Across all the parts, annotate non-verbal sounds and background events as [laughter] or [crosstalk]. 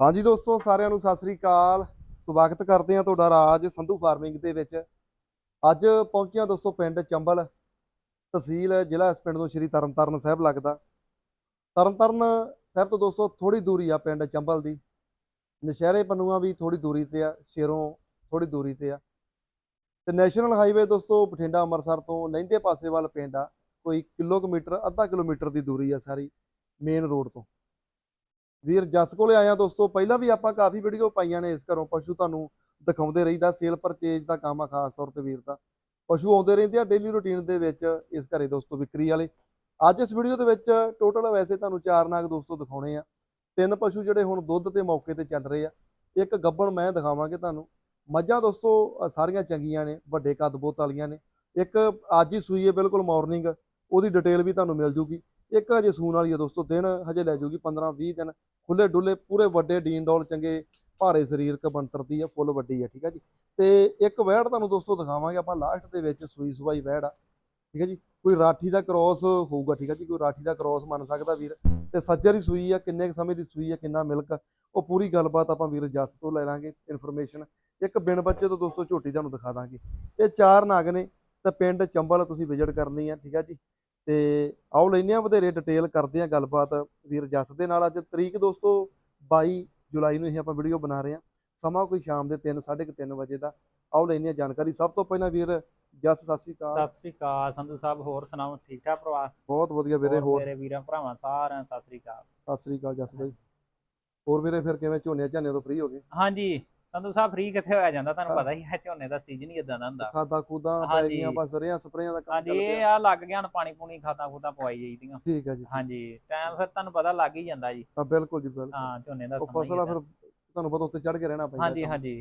ਹਾਂਜੀ ਦੋਸਤੋ, ਸਾਰਿਆਂ ਨੂੰ ਸਤਿ ਸ੍ਰੀ ਅਕਾਲ। ਸਵਾਗਤ ਕਰਦੇ ਹਾਂ ਤੁਹਾਡਾ ਰਾਜ ਸੰਧੂ ਫਾਰਮਿੰਗ ਦੇ ਵਿੱਚ। ਅੱਜ ਪਹੁੰਚਿਆ ਦੋਸਤੋ ਪਿੰਡ ਚੰਬਲ ਤਹਿਸੀਲ, ਜ਼ਿਲ੍ਹਾ ਇਸ ਪਿੰਡ ਤੋਂ ਸ਼੍ਰੀ ਤਰਨਤਾਰਨ ਸਾਹਿਬ ਲੱਗਦਾ। ਤਰਨਤਾਰਨ ਸਾਹਿਬ ਤੋਂ ਦੋਸਤੋ ਥੋੜੀ ਦੂਰੀ ਆ ਪਿੰਡ ਚੰਬਲ ਦੀ। ਨਸ਼ਹਿਰੇ ਪੰਨੂਆ ਵੀ ਥੋੜੀ ਦੂਰੀ ਤੇ ਆ, ਸ਼ੇਰੋਂ ਥੋੜੀ ਦੂਰੀ ਤੇ ਆ। ਤੇ ਨੈਸ਼ਨਲ ਹਾਈਵੇ ਦੋਸਤੋ ਬਠਿੰਡਾ ਅੰਮ੍ਰਿਤਸਰ ਤੋਂ ਲਹਿੰਦੇ ਪਾਸੇ ਵੱਲ ਪਿੰਡ ਆ। ਕੋਈ ਕਿਲੋਮੀਟਰ, ਅੱਧਾ ਕਿਲੋਮੀਟਰ ਦੀ ਦੂਰੀ ਆ ਸਾਰੀ ਮੇਨ ਰੋਡ ਤੋਂ। ਵੀਰ, ਜਸ ਕੋਲੇ ਆਇਆ ਦੋਸਤੋ, ਪਹਿਲਾਂ ਵੀ ਆਪਾਂ ਕਾਫੀ ਵੀਡੀਓ ਪਾਈਆਂ ਨੇ ਇਸ ਘਰੋਂ, ਪਸ਼ੂ ਤੁਹਾਨੂੰ ਦਿਖਾਉਂਦੇ ਰਹੀਦਾ ਸੇਲ ਪਰਚੇਜ ਦਾ ਕੰਮ ਆ ਖਾਸ ਤੌਰ ਤੇ ਵੀਰ ਦਾ। ਪਸ਼ੂ ਆਉਂਦੇ ਰਹਿੰਦੇ ਆ ਡੇਲੀ ਰੁਟੀਨ ਦੇ ਵਿੱਚ ਇਸ ਘਰੇ ਦੋਸਤੋ, ਵਿਕਰੀ ਵਾਲੇ। ਅੱਜ ਇਸ ਵੀਡੀਓ ਦੇ ਵਿੱਚ ਟੋਟਲ ਵੈਸੇ ਤੁਹਾਨੂੰ ਚਾਰ ਨਾਗ ਦੋਸਤੋ ਦਿਖਾਉਣੇ ਆ। ਤਿੰਨ ਪਸ਼ੂ ਜਿਹੜੇ ਹੁਣ ਦੁੱਧ ਤੇ ਮੌਕੇ ਤੇ ਚੱਲ ਰਹੇ ਆ। ਇੱਕ ਗੱਬਣ ਮੈਂ ਦਿਖਾਵਾਂਗੇ ਤੁਹਾਨੂੰ। ਮੱਝਾਂ ਦੋਸਤੋ ਸਾਰੀਆਂ ਚੰਗੀਆਂ ਨੇ, ਵੱਡੇ ਕੱਦ ਬੋਤ ਵਾਲੀਆਂ ਨੇ। ਇੱਕ ਅੱਜ ਹੀ ਸੂਈ ਹੈ ਬਿਲਕੁਲ ਮਾਰਨਿੰਗ ਉਹਦੀ ਡਿਟੇਲ ਵੀ ਤੁਹਾਨੂੰ ਮਿਲ ਜੂਗੀ। ਇੱਕ ਹਜੇ ਸੂਣ ਵਾਲੀ ਹੈ ਦੋਸਤੋ, ਦਿਨ ਹਜੇ ਲੈ ਜੂਗੀ 15 20 ਦਿਨ। ਖੁੱਲੇ ਡੁੱਲੇ ਪੂਰੇ ਵੱਡੇ ਡੀਨ ਡੋਲ ਚੰਗੇ ਭਾਰੇ ਸਰੀਰਕ ਬਣਤਰ ਦੀ ਆ, ਫੁੱਲ ਵੱਡੀ ਆ, ਠੀਕ ਆ ਜੀ। ਤੇ ਇੱਕ ਵਹਿੜ ਤੁਹਾਨੂੰ ਦੋਸਤੋ ਦਿਖਾਵਾਂਗੇ ਆਪਾਂ ਲਾਸਟ ਦੇ ਵਿੱਚ ਸੂਈ ਸੁਵਾਈ ਵਹਿੜ ਆ, ਠੀਕ ਹੈ ਜੀ। ਕੋਈ ਰਾਠੀ ਦਾ ਕ੍ਰੋਸ ਹੋਊਗਾ, ਠੀਕ ਹੈ ਜੀ। ਕੋਈ ਰਾਠੀ ਦਾ ਕ੍ਰੋਸ ਮੰਨ ਸਕਦਾ ਵੀਰ। ਤੇ ਸੱਜਰ ਹੀ ਸੂਈ ਆ, ਕਿੰਨੇ ਕੁ ਸਮੇਂ ਦੀ ਸੂਈ ਆ, ਕਿੰਨਾ ਮਿਲਕ, ਉਹ ਪੂਰੀ ਗੱਲਬਾਤ ਆਪਾਂ ਵੀਰ ਜੱਸ ਤੋਂ ਲੈ ਲਾਂਗੇ ਇਨਫੋਰਮੇਸ਼ਨ ਇੱਕ ਬਿਨ ਬੱਚੇ ਤੋਂ ਦੋਸਤੋ ਝੋਟੀ ਤੁਹਾਨੂੰ ਦਿਖਾ ਦਾਂਗੇ। ਇਹ ਚਾਰ ਨਾਗ ਨੇ, ਤੇ ਪਿੰਡ ਚੰਬਲ ਤੁਸੀਂ ਵਿਜ਼ਿਟ ਕਰਨੀ ਆ, ਠੀਕ ਹੈ ਜੀ। ਤੇ ਆਓ ਲੈਨੇ ਆ ਵਧੇਰੇ ਡਿਟੇਲ ਕਰਦੇ ਆ ਗੱਲਬਾਤ। ਵੀਰ ਜੱਸ ਦੇ ਨਾਲ ਅੱਜ ਤਰੀਕ ਦੋਸਤੋ 22 ਜੁਲਾਈ ਨੂੰ ਇਹ ਆਪਾਂ ਵੀਡੀਓ ਬਣਾ ਰਹੇ ਆ ਸਮਾਂ ਕੋਈ ਸ਼ਾਮ ਦੇ 3 3:30 ਵਜੇ ਦਾ। ਆਓ ਲੈਨੇ ਆ ਜਾਣਕਾਰੀ। ਸਭ ਤੋਂ ਪਹਿਲਾਂ ਵੀਰ ਜੱਸ ਸਤਿ ਸ਼੍ਰੀ ਅਕਾਲ। ਸਤਿ ਸ੍ਰੀ ਅਕਾਲ। ਸੰਧੂ ਸਾਹਿਬ ਹੋਰ ਸੁਣਾਓ? ਠੀਕ ਠਾਕ ਪਰਿਵਾਰ? ਬਹੁਤ ਵਧੀਆ ਵੀਰੇ ਹੋਰ ਮੇਰੇ ਵੀਰਾਂ ਭਰਾਵਾਂ ਸਾਰਿਆਂ ਸਤਿ ਸ੍ਰੀ ਅਕਾਲ। ਸਤਿ ਸ਼੍ਰੀ ਅਕਾਲ ਜੱਸ ਬਾਈ। ਹੋਰ ਵੀਰੇ ਫਿਰ ਕਿਵੇਂ ਝੋਨੇ ਝਾਨੇ ਤੋਂ ਫ੍ਰੀ ਹੋ ਗਏ? ਹਾਂਜੀ। ਸੰਧੂ ਸਾਹਿਬ ਫ੍ਰੀ ਕਿੱਥੇ ਹੋਇਆ ਜਾਂਦਾ ਤੁਹਾਨੂੰ। ਪਤਾ ਹੀ ਹੈ ਝੋਨੇ ਦਾ ਸੀਜ਼ਨ ਹੀ ਇਦਾਂ ਦਾ ਹੁੰਦਾ ਖਾਦਾ ਖੂਦਾ ਪੈ ਹਾਂਜੀ। ਗਈਆਂ ਬਸ ਰਿਆਂ ਸਪਰੇਆਂ ਦਾ ਕੰਮ ਹਾਂਜੀ ਇਹ ਆ ਲੱਗ ਗਿਆ ਹੁਣ ਪਾਣੀ ਪੂਣੀ ਖਾਤਾ ਖੂਤਾ ਪਵਾਈ ਜਾਈਦੀਆਂ ਠੀਕ ਹੈ ਜੀ ਹਾਂਜੀ ਟਾਈਮ ਫਿਰ ਤੁਹਾਨੂੰ ਪਤਾ ਲੱਗ ਹੀ ਜਾਂਦਾ ਜੀ ਹਾਂ ਬਿਲਕੁਲ ਜੀ ਬਿਲਕੁਲ ਹਾਂ ਝੋਨੇ ਦਾ ਸਮਾਂ ਫਸਲ। ਫਿਰ ਤੁਹਾਨੂੰ ਪਤਾ ਉੱਤੇ ਚੜ ਕੇ ਰਹਿਣਾ ਪੈਂਦਾ ਹਾਂਜੀ। ਹਾਂਜੀ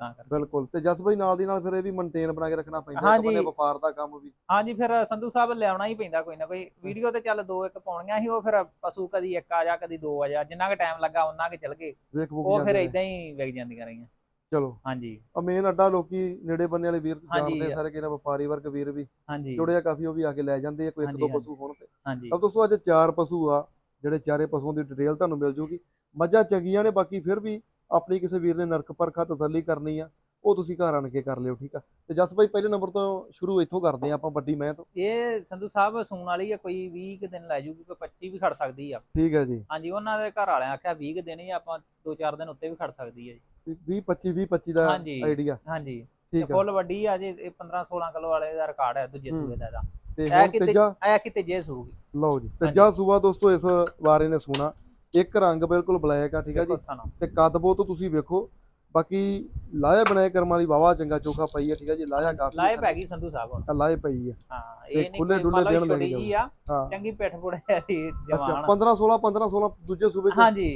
ਤਾਂ ਕਰਕੇ। ਬਿਲਕੁਲ ਤੇ ਜਸ ਬਾਈ ਨਾਲ ਦੀ ਨਾਲ ਫਿਰ ਇਹ ਵੀ ਮੇਨਟੇਨ ਬਣਾ ਕੇ ਰੱਖਣਾ ਪੈਂਦਾ ਹਾਂਜੀ। ਬੰਨੇ ਵਪਾਰ ਦਾ ਕੰਮ ਵੀ। ਹਾਂਜੀ ਫਿਰ ਸੰਧੂ ਸਾਹਿਬ ਲਿਆਉਣਾ ਹੀ ਪੈਂਦਾ ਕੋਈ ਨਾ ਕੋਈ। ਵੀਡੀਓ ਤੇ ਚੱਲ ਦੋ ਇੱਕ ਪਾਉਣੀਆਂ ਸੀ ਉਹ ਫਿਰ ਪਸ਼ੂ ਕਦੀ ਇੱਕ ਆ ਜਾ ਕਦੀ ਦੋ ਆ ਜਾ ਜਿੰਨਾ ਕੁ ਟਾਈਮ ਲੱਗਾ ਉਹਨਾਂ ਕੁ ਚੱਲ ਗਏ। ਉਹ ਫਿਰ। ਇਦਾਂ ਹੀ ਵਿਕ ਜਾਂਦੀਆਂ ਰਹੀਆਂ। ਚਲੋ। ਹਾਂਜੀ। ਆ ਮੇਨ ਅੱਡਾ ਲੋਕੀ ਨੇੜੇ ਬੰਨੇ ਵਾਲੇ ਵੀਰ। ਜਾਣਦੇ ਸਾਰੇ ਕਿਹਨਾਂ ਵਪਾਰੀ ਵਰਗ ਵੀਰ ਵੀ। ਹਾਂਜੀ। ਜੁੜੇ ਆ ਕਾਫੀ ਉਹ ਵੀ ਆ ਕੇ ਲੈ ਜਾਂਦੇ ਆ ਕੋਈ ਇੱਕ ਦੋ। ਪਸ਼ੂ ਹੋਣ ਤੇ। ਹਾਂਜੀ। ਤਾਂ ਦੋਸਤੋ ਅੱਜ ਚਾਰ ਪਸ਼ੂ ਆ ਜਿਹੜੇ ਚਾਰੇ ਪਸ਼ੂਆਂ ਦੀ ਡਿਟੇਲ ਤੁਹਾਨੂੰ ਮਿਲ ਜੂਗੀ। ਮੱਝਾਂ ਚੰਗੀਆਂ ਨੇ ਬਾਕੀ ਫਿਰ ਵੀ ਆਪਣੀ ਕਿਸੇ ਵੀਰ ਨੇ ਨਰਕ ਪਰਖਾ ਤਸੱਲੀ ਕਰਨੀ ਆ ਉਹ ਤੁਸੀਂ ਘਰ ਆਣ ਕੇ ਕਰ ਲਿਓ ਠੀਕ ਆ? ਤੇ ਜਸ ਭਾਈ ਪਹਿਲੇ ਨੰਬਰ ਤੋਂ ਸ਼ੁਰੂ ਇੱਥੋਂ ਕਰਦੇ ਆ ਆਪਾਂ ਵੱਡੀ ਮੈਂ ਤੋਂ। ਇਹ ਸੰਧੂ ਸਾਹਿਬ ਸੂਣ ਵਾਲੀ ਆ ਕੋਈ 20 ਕੁ ਦਿਨ ਲੈ ਜੂਗੀ ਕੋਈ 25 ਵੀ ਖੜ ਸਕਦੀ ਆ। ਠੀਕ ਹੈ ਜੀ। ਹਾਂਜੀ ਉਹਨਾਂ ਦੇ ਘਰ ਵਾਲਿਆਂ ਆਖਿਆ 20 ਕੁ ਦਿਨ ਹੀ ਆਪਾਂ 2-4 ਦਿਨ ਉੱਤੇ ਵੀ ਖੜ ਸਕਦੀ ਆ ਜੀ। 20 25 20 25 ਦਾ। ਆਈਡੀਆ ਹਾਂਜੀ। ਠੀਕ ਆ। ਫੁੱਲ ਵੱਡੀ ਆ ਜੀ ਇਹ 15-16 ਕਿਲੋ ਵਾਲੇ ਦਾ ਰਿਕਾਰਡ ਹੈ ਦੂਜੇ। ਸੂਏ ਦਾ ਇਹਦਾ। ਤੇ ਇਹ ਕਿਤੇ ਇਹ ਕਿਤੇ ਜੇ ਸੂਗੀ। ਲਓ ਜੀ ਤੀਜਾ ਸੂਆ ਦੋਸਤੋ ਇਸ ਵਾਰੇ ਨੇ ਸੋਨਾ ਇੱਕ ਰੰਗ ਬਿਲਕੁਲ ਬਲੈਕ ਆ ਠੀਕ ਆ ਜੀ? ਤੇ ਕਦਬੋ ਤੋਂ ਤੁਸੀਂ ਵੇਖੋ ਬਾਕੀ ਲਾਇਆ ਬਣਾਏ ਕਰਮ ਵਾਲੀ ਵਾਵਾ ਚੰਗਾ ਚੋਖਾ ਪਈ ਆ ਠੀਕ ਆ ਜੀ? ਲਾਇਆ ਕਾਫੀ ਲਾਏ ਪੈ ਗਈ ਸੰਧੂ ਸਾਹਿਬ ਹੁਣ। ਲਾਏ ਪਈ ਆ। ਹਾਂ ਇਹ ਖੁੱਲੇ ਡੁੱਲੇ ਮਤਲਬ ਦਿਨ ਲੈ ਛੋਟੀ ਕੇ ਜੀ ਆ ਹਾਂ। ਚੰਗੀ ਪਿੱਠ ਪੁੜੇ ਅੱਛਾ ਜਵਾਨ 15 16 15 16 ਦੂਜੇ ਸੂਬੇ ਚ? ਹਾਂਜੀ।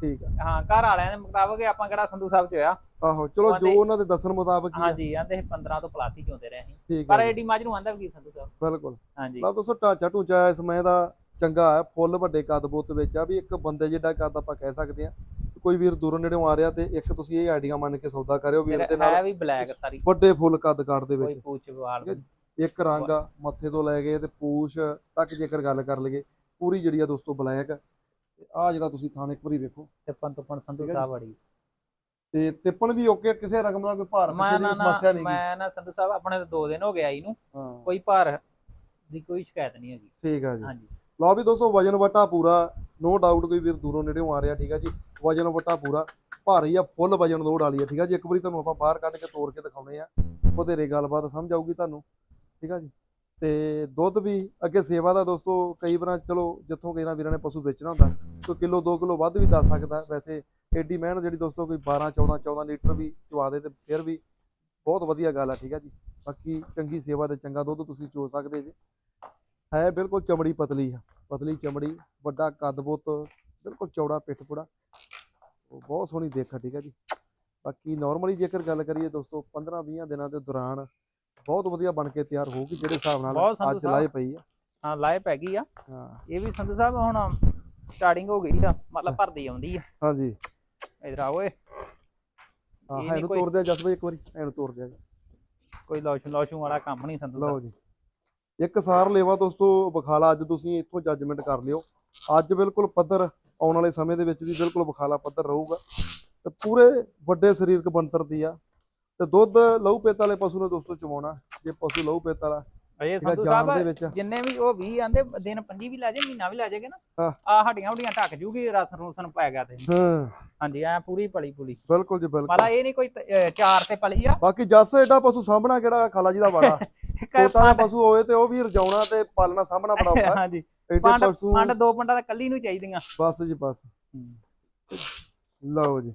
ਠੀਕ ਆ। ਹਾਂ ਘਰ ਵਾਲਿਆਂ ਦੇ ਮੁਤਾਬਕ ਆਪਾਂ ਕਿਹੜਾ ਸੰਧੂ ਸਾਹਿਬ ਚ ਹੋਇਆ ਆਹੋ ਚਲੋ ਜੋ ਉਹਨਾਂ ਦੇ ਦੱਸਣ ਮੁਤਾਬਕ ਹੀ ਹਾਂਜੀ ਆਂਦੇ 15 ਤੋਂ ਪਲੱਸ ਹੀ ਚਾਹੁੰਦੇ ਰਹੇ ਪਰ ਐਡੀ ਮੱਝ ਨੂੰ ਆਂਦਾ ਵੀ ਸੰਧੂ ਸਾਹਿਬ। ਬਿਲਕੁਲ। ਹਾਂਜੀ। ਲਓ ਦੋਸਤੋ ਢਾਂਚਾ ਢੂੰਚਾ ਇਸ ਮੈਂ ਦਾ ਚੰਗਾ ਹੈ ਫੁੱਲ ਵੱਡੇ ਕੱਦ ਬੁੱਤ ਵਿੱਚ ਆ ਵੀ ਇੱਕ ਬੰਦੇ ਜਿਹੜਾ ਕੱਦ ਆਪਾਂ ਕਹਿ ਸਕਦੇ ਆ ਕੋਈ ਵੀਰ ਦੂਰੋਂ ਨੇੜੋਂ ਆ ਰਿਹਾ ਤੇ ਇੱਕ ਤੁਸੀਂ ਇਹ ਆਈਡੀਆ ਮੰਨ ਕੇ ਸੌਦਾ ਕਰਿਓ ਵੀਰ ਦੇ ਨਾਲ ਹੈ ਵੀ ਬਲੈਕ ਸਾਰੀ। ਵੱਡੇ ਫੁੱਲ ਕੱਦ ਕਾਟ ਦੇ ਕੋਈ ਵਿੱਚ। ਪੂਛ ਵਾਲ। ਇੱਕ ਰੰਗ ਆ ਮੱਥੇ ਤੋਂ ਲੈ ਕੇ ਤੇ ਪੂਛ ਤੱਕ ਜੇਕਰ ਗੱਲ ਕਰ ਲਈਏ ਪੂਰੀ ਜਿਹੜੀ ਆ ਦੋਸਤੋ ਬਲੈਕ। ਆ ਜਿਹੜਾ ਤੁਸੀਂ ਥਾਣੇ ਇੱਕ ਵਾਰੀ ਵੇਖੋ। ਤਿੱਪਨ ਤੁਪਨ ਸੰਧੂ ਸਾਹਿਬ ਬੜੀ ਤੇ ਤਿੱਪਣ ਵੀ ਓਕੇ ਕਿਸੇ ਰਕਮ ਦਾ ਕੋਈ ਭਾਰ ਮੈਂ ਕਿਸੇ ਦੀ ਨਾ ਸਮੱਸਿਆ ਨਹੀਂ ਮੈਂ ਨਾ ਸੰਧੂ ਸਾਹਿਬ ਆਪਣੇ ਤਾਂ ਦੋ ਦਿਨ ਹੋ ਗਿਆ ਇਹਨੂੰ ਕੋਈ ਭਾਰ ਦੀ ਕੋਈ ਸ਼ਿਕਾਇਤ ਨਹੀਂ ਹੈਗੀ। ਠੀਕ ਆ ਜੀ। ਹਾਂਜੀ। ਲਓ ਵੀ ਦੋਸਤੋ, ਵਜਨ ਵਟਾ ਪੂਰਾ। ਨੋ ਡਾਊਟ ਕੋਈ ਵੀਰ ਦੂਰੋਂ ਨੇੜੇੋਂ ਆ ਰਿਹਾ, ਠੀਕ ਆ ਜੀ? ਵਜਨ ਵਟਾ ਪੂਰਾ। ਭਾਰੀ ਆ ਫੁੱਲ ਵਜਨ ਲੋਡ ਵਾਲੀ ਆ, ਠੀਕ ਆ ਜੀ? ਇੱਕ ਵਾਰੀ ਤੁਹਾਨੂੰ ਆਪਾਂ ਬਾਹਰ ਕੱਢ ਕੇ ਤੋੜ ਕੇ ਦਿਖਾਉਣੇ ਆ। ਵਧੇਰੇ ਗੱਲਬਾਤ ਸਮਝ ਆਊਗੀ ਤੁਹਾਨੂੰ, ਠੀਕ ਆ ਜੀ? ਤੇ ਦੁੱਧ ਵੀ, ਅੱਗੇ ਸੇਵਾ ਦਾ ਦੋਸਤੋ, ਕਈ ਵਾਰਾਂ ਚਲੋ, ਜਿੱਥੋਂ ਕਈ ਵਾਰਾਂ ਵੀਰਾਂ ਨੇ ਪਸ਼ੂ ਵੇਚਣਾ ਹੁੰਦਾ, ਕੋਈ ਕਿਲੋ 2 ਕਿਲੋ ਵੱਧ ਵੀ ਦੱਸ ਸਕਦਾ, ਵੈਸੇ ਏਡੀ ਮਿਹਨਤ ਜਿਹੜੀ ਦੋਸਤੋ, ਕੋਈ 12 14 14 ਲੀਟਰ ਵੀ ਚਵਾ ਦੇ ਤੇ ਫਿਰ ਵੀ ਬਹੁਤ ਵਧੀਆ ਗੱਲ ਆ, ਠੀਕ ਆ ਜੀ? ਬਾਕੀ ਚੰਗੀ ਸੇਵਾ ਤੇ ਚੰਗਾ ਦੁੱਧ ਤੁਸੀਂ ਚੋ ਸਕਦੇ ਜੀ। ਹੈ ਬਿਲਕੁਲ ਚਮੜੀ ਪਤਲੀ ਆ ਪਤਲੀ ਚਮੜੀ ਵੱਡਾ ਕੱਦ ਬੁੱਤ ਬਿਲਕੁਲ ਚੌੜਾ ਪਿੱਠ ਪੁੜਾ। ਬਹੁਤ ਸੋਹਣੀ ਦੇਖ ਠੀਕ ਹੈ ਜੀ। ਬਾਕੀ ਨਾਰਮਲੀ ਜੇਕਰ ਗੱਲ ਕਰੀਏ ਦੋਸਤੋ 15 20 ਦਿਨਾਂ ਦੇ ਦੌਰਾਨ ਬਹੁਤ ਵਧੀਆ ਬਣ ਕੇ ਤਿਆਰ ਹੋਊਗੀ ਜਿਹੜੇ ਹਿਸਾਬ ਨਾਲ ਅੱਜ ਲਾਏ ਪਈ ਆ। ਹਾਂ ਲਾਏ ਪੈ ਗਈ ਆ। ਹਾਂ। ਇਹ ਵੀ ਸੰਧੂ ਸਾਹਿਬ ਹੁਣ ਸਟਾਰਟਿੰਗ ਹੋ ਗਈ ਆ ਮਤਲਬ ਭਰਦੀ ਆਉਂਦੀ ਆ। ਹਾਂਜੀ। ਇਧਰ ਆ ਓਏ। ਹਾਂ ਇਹ ਹੈ ਨੀ ਨੂੰ ਕੋਈ- ਤੋੜ ਦਿਆ ਜਸ ਬਈ ਇੱਕ ਵਾਰੀ ਹੈ ਨੂੰ ਤੋੜ ਦਿਆ। ਕੋਈ ਲੋਸ਼ਨ ਲੋਸ਼ਨ ਵਾਲਾ ਕੰਮ ਨਹੀਂ ਸੰਧੂ ਲਓ ਜੀ। ਇੱਕ ਸਾਰ ਲੇਵਾ ਦੋਸਤੋ ਬਖਾਲਾ ਅੱਜ ਤੁਸੀਂ ਇੱਥੋਂ ਜੱਜਮੈਂਟ ਕਰ ਲਿਓ। ਅੱਜ ਬਿਲਕੁਲ ਪੱਧਰ ਆਉਣ ਵਾਲੇ ਸਮੇਂ ਦੇ ਵਿੱਚ ਵੀ ਬਿਲਕੁਲ ਬਖਾਲਾ ਪੱਧਰ ਰਹੂਗਾ। ਤੇ ਪੂਰੇ ਵੱਡੇ ਸਰੀਰਕ ਬਣਤਰ ਦੀ ਆ। ਤੇ ਦੁੱਧ ਲਹੂ ਪੇਤ ਵਾਲੇ ਪਸ਼ੂ ਨੇ ਦੋਸਤੋ ਚਵਾਉਣਾ ਜੇ ਪਸ਼ੂ ਲਹੂ ਪੇਤ ਵਾਲਾ ਅਜੇ ਜਿਹੜਾ ਸੰਧੂ ਦੇ ਸਾਹਿਬ ਜਿੰਨੇ ਵੀ ਉਹ 20 ਆਂਦੇ ਦਿਨ 25 ਵੀ ਲੈ ਜੇ ਮਹੀਨਾ ਵੀ ਲੈ ਜਾਗੇ ਨਾ ਹਾਂ। ਆ ਹੱਡੀਆਂ ਹੁਡੀਆਂ ਢੱਕ ਜੂਗੀ ਰਸ ਰੂਸਨ ਪੈ ਗਿਆ ਤੇ। ਹਾਂ। ਹਾਂਜੀ ਐ ਪੂਰੀ ਪਲੀ ਪੁਲੀ ਬਿਲਕੁਲ ਜੀ ਬਿਲਕੁਲ। ਮਾਲਾ ਇਹ ਨਹੀਂ ਕੋਈ ਤ- ਅਹ ਚਾਰ ਤੇ ਪਲੀ ਆ। ਬਾਕੀ ਜੱਸ ਐਡਾ ਪਸ਼ੂ ਸਾਂਭਣਾ ਕਿਹੜਾ ਖਾਲਾ ਜੀ ਦਾ ਵਾੜਾ? [laughs] ਛੋਟਾ ਜਿਹਾ ਪਸ਼ੂ ਹੋਵੇ ਤੇ ਉਹ ਵੀ ਰਜਾਉਣਾ ਤੇ ਪਾਲਣਾ ਸਾਂਭਣਾ ਬੜਾ ਔਖਾ। ਹੈ। ਹਾਂਜੀ ਪੰਡ ਪਸ਼ੂ ਪੰਡ ਦੋ ਪੰਡਾਂ ਤਾਂ ਕੱਲੀ ਨੂੰ ਚਾਹੀਦੀਆਂ। ਬਸ ਜੀ ਬਸ। ਲਓ ਜੀ।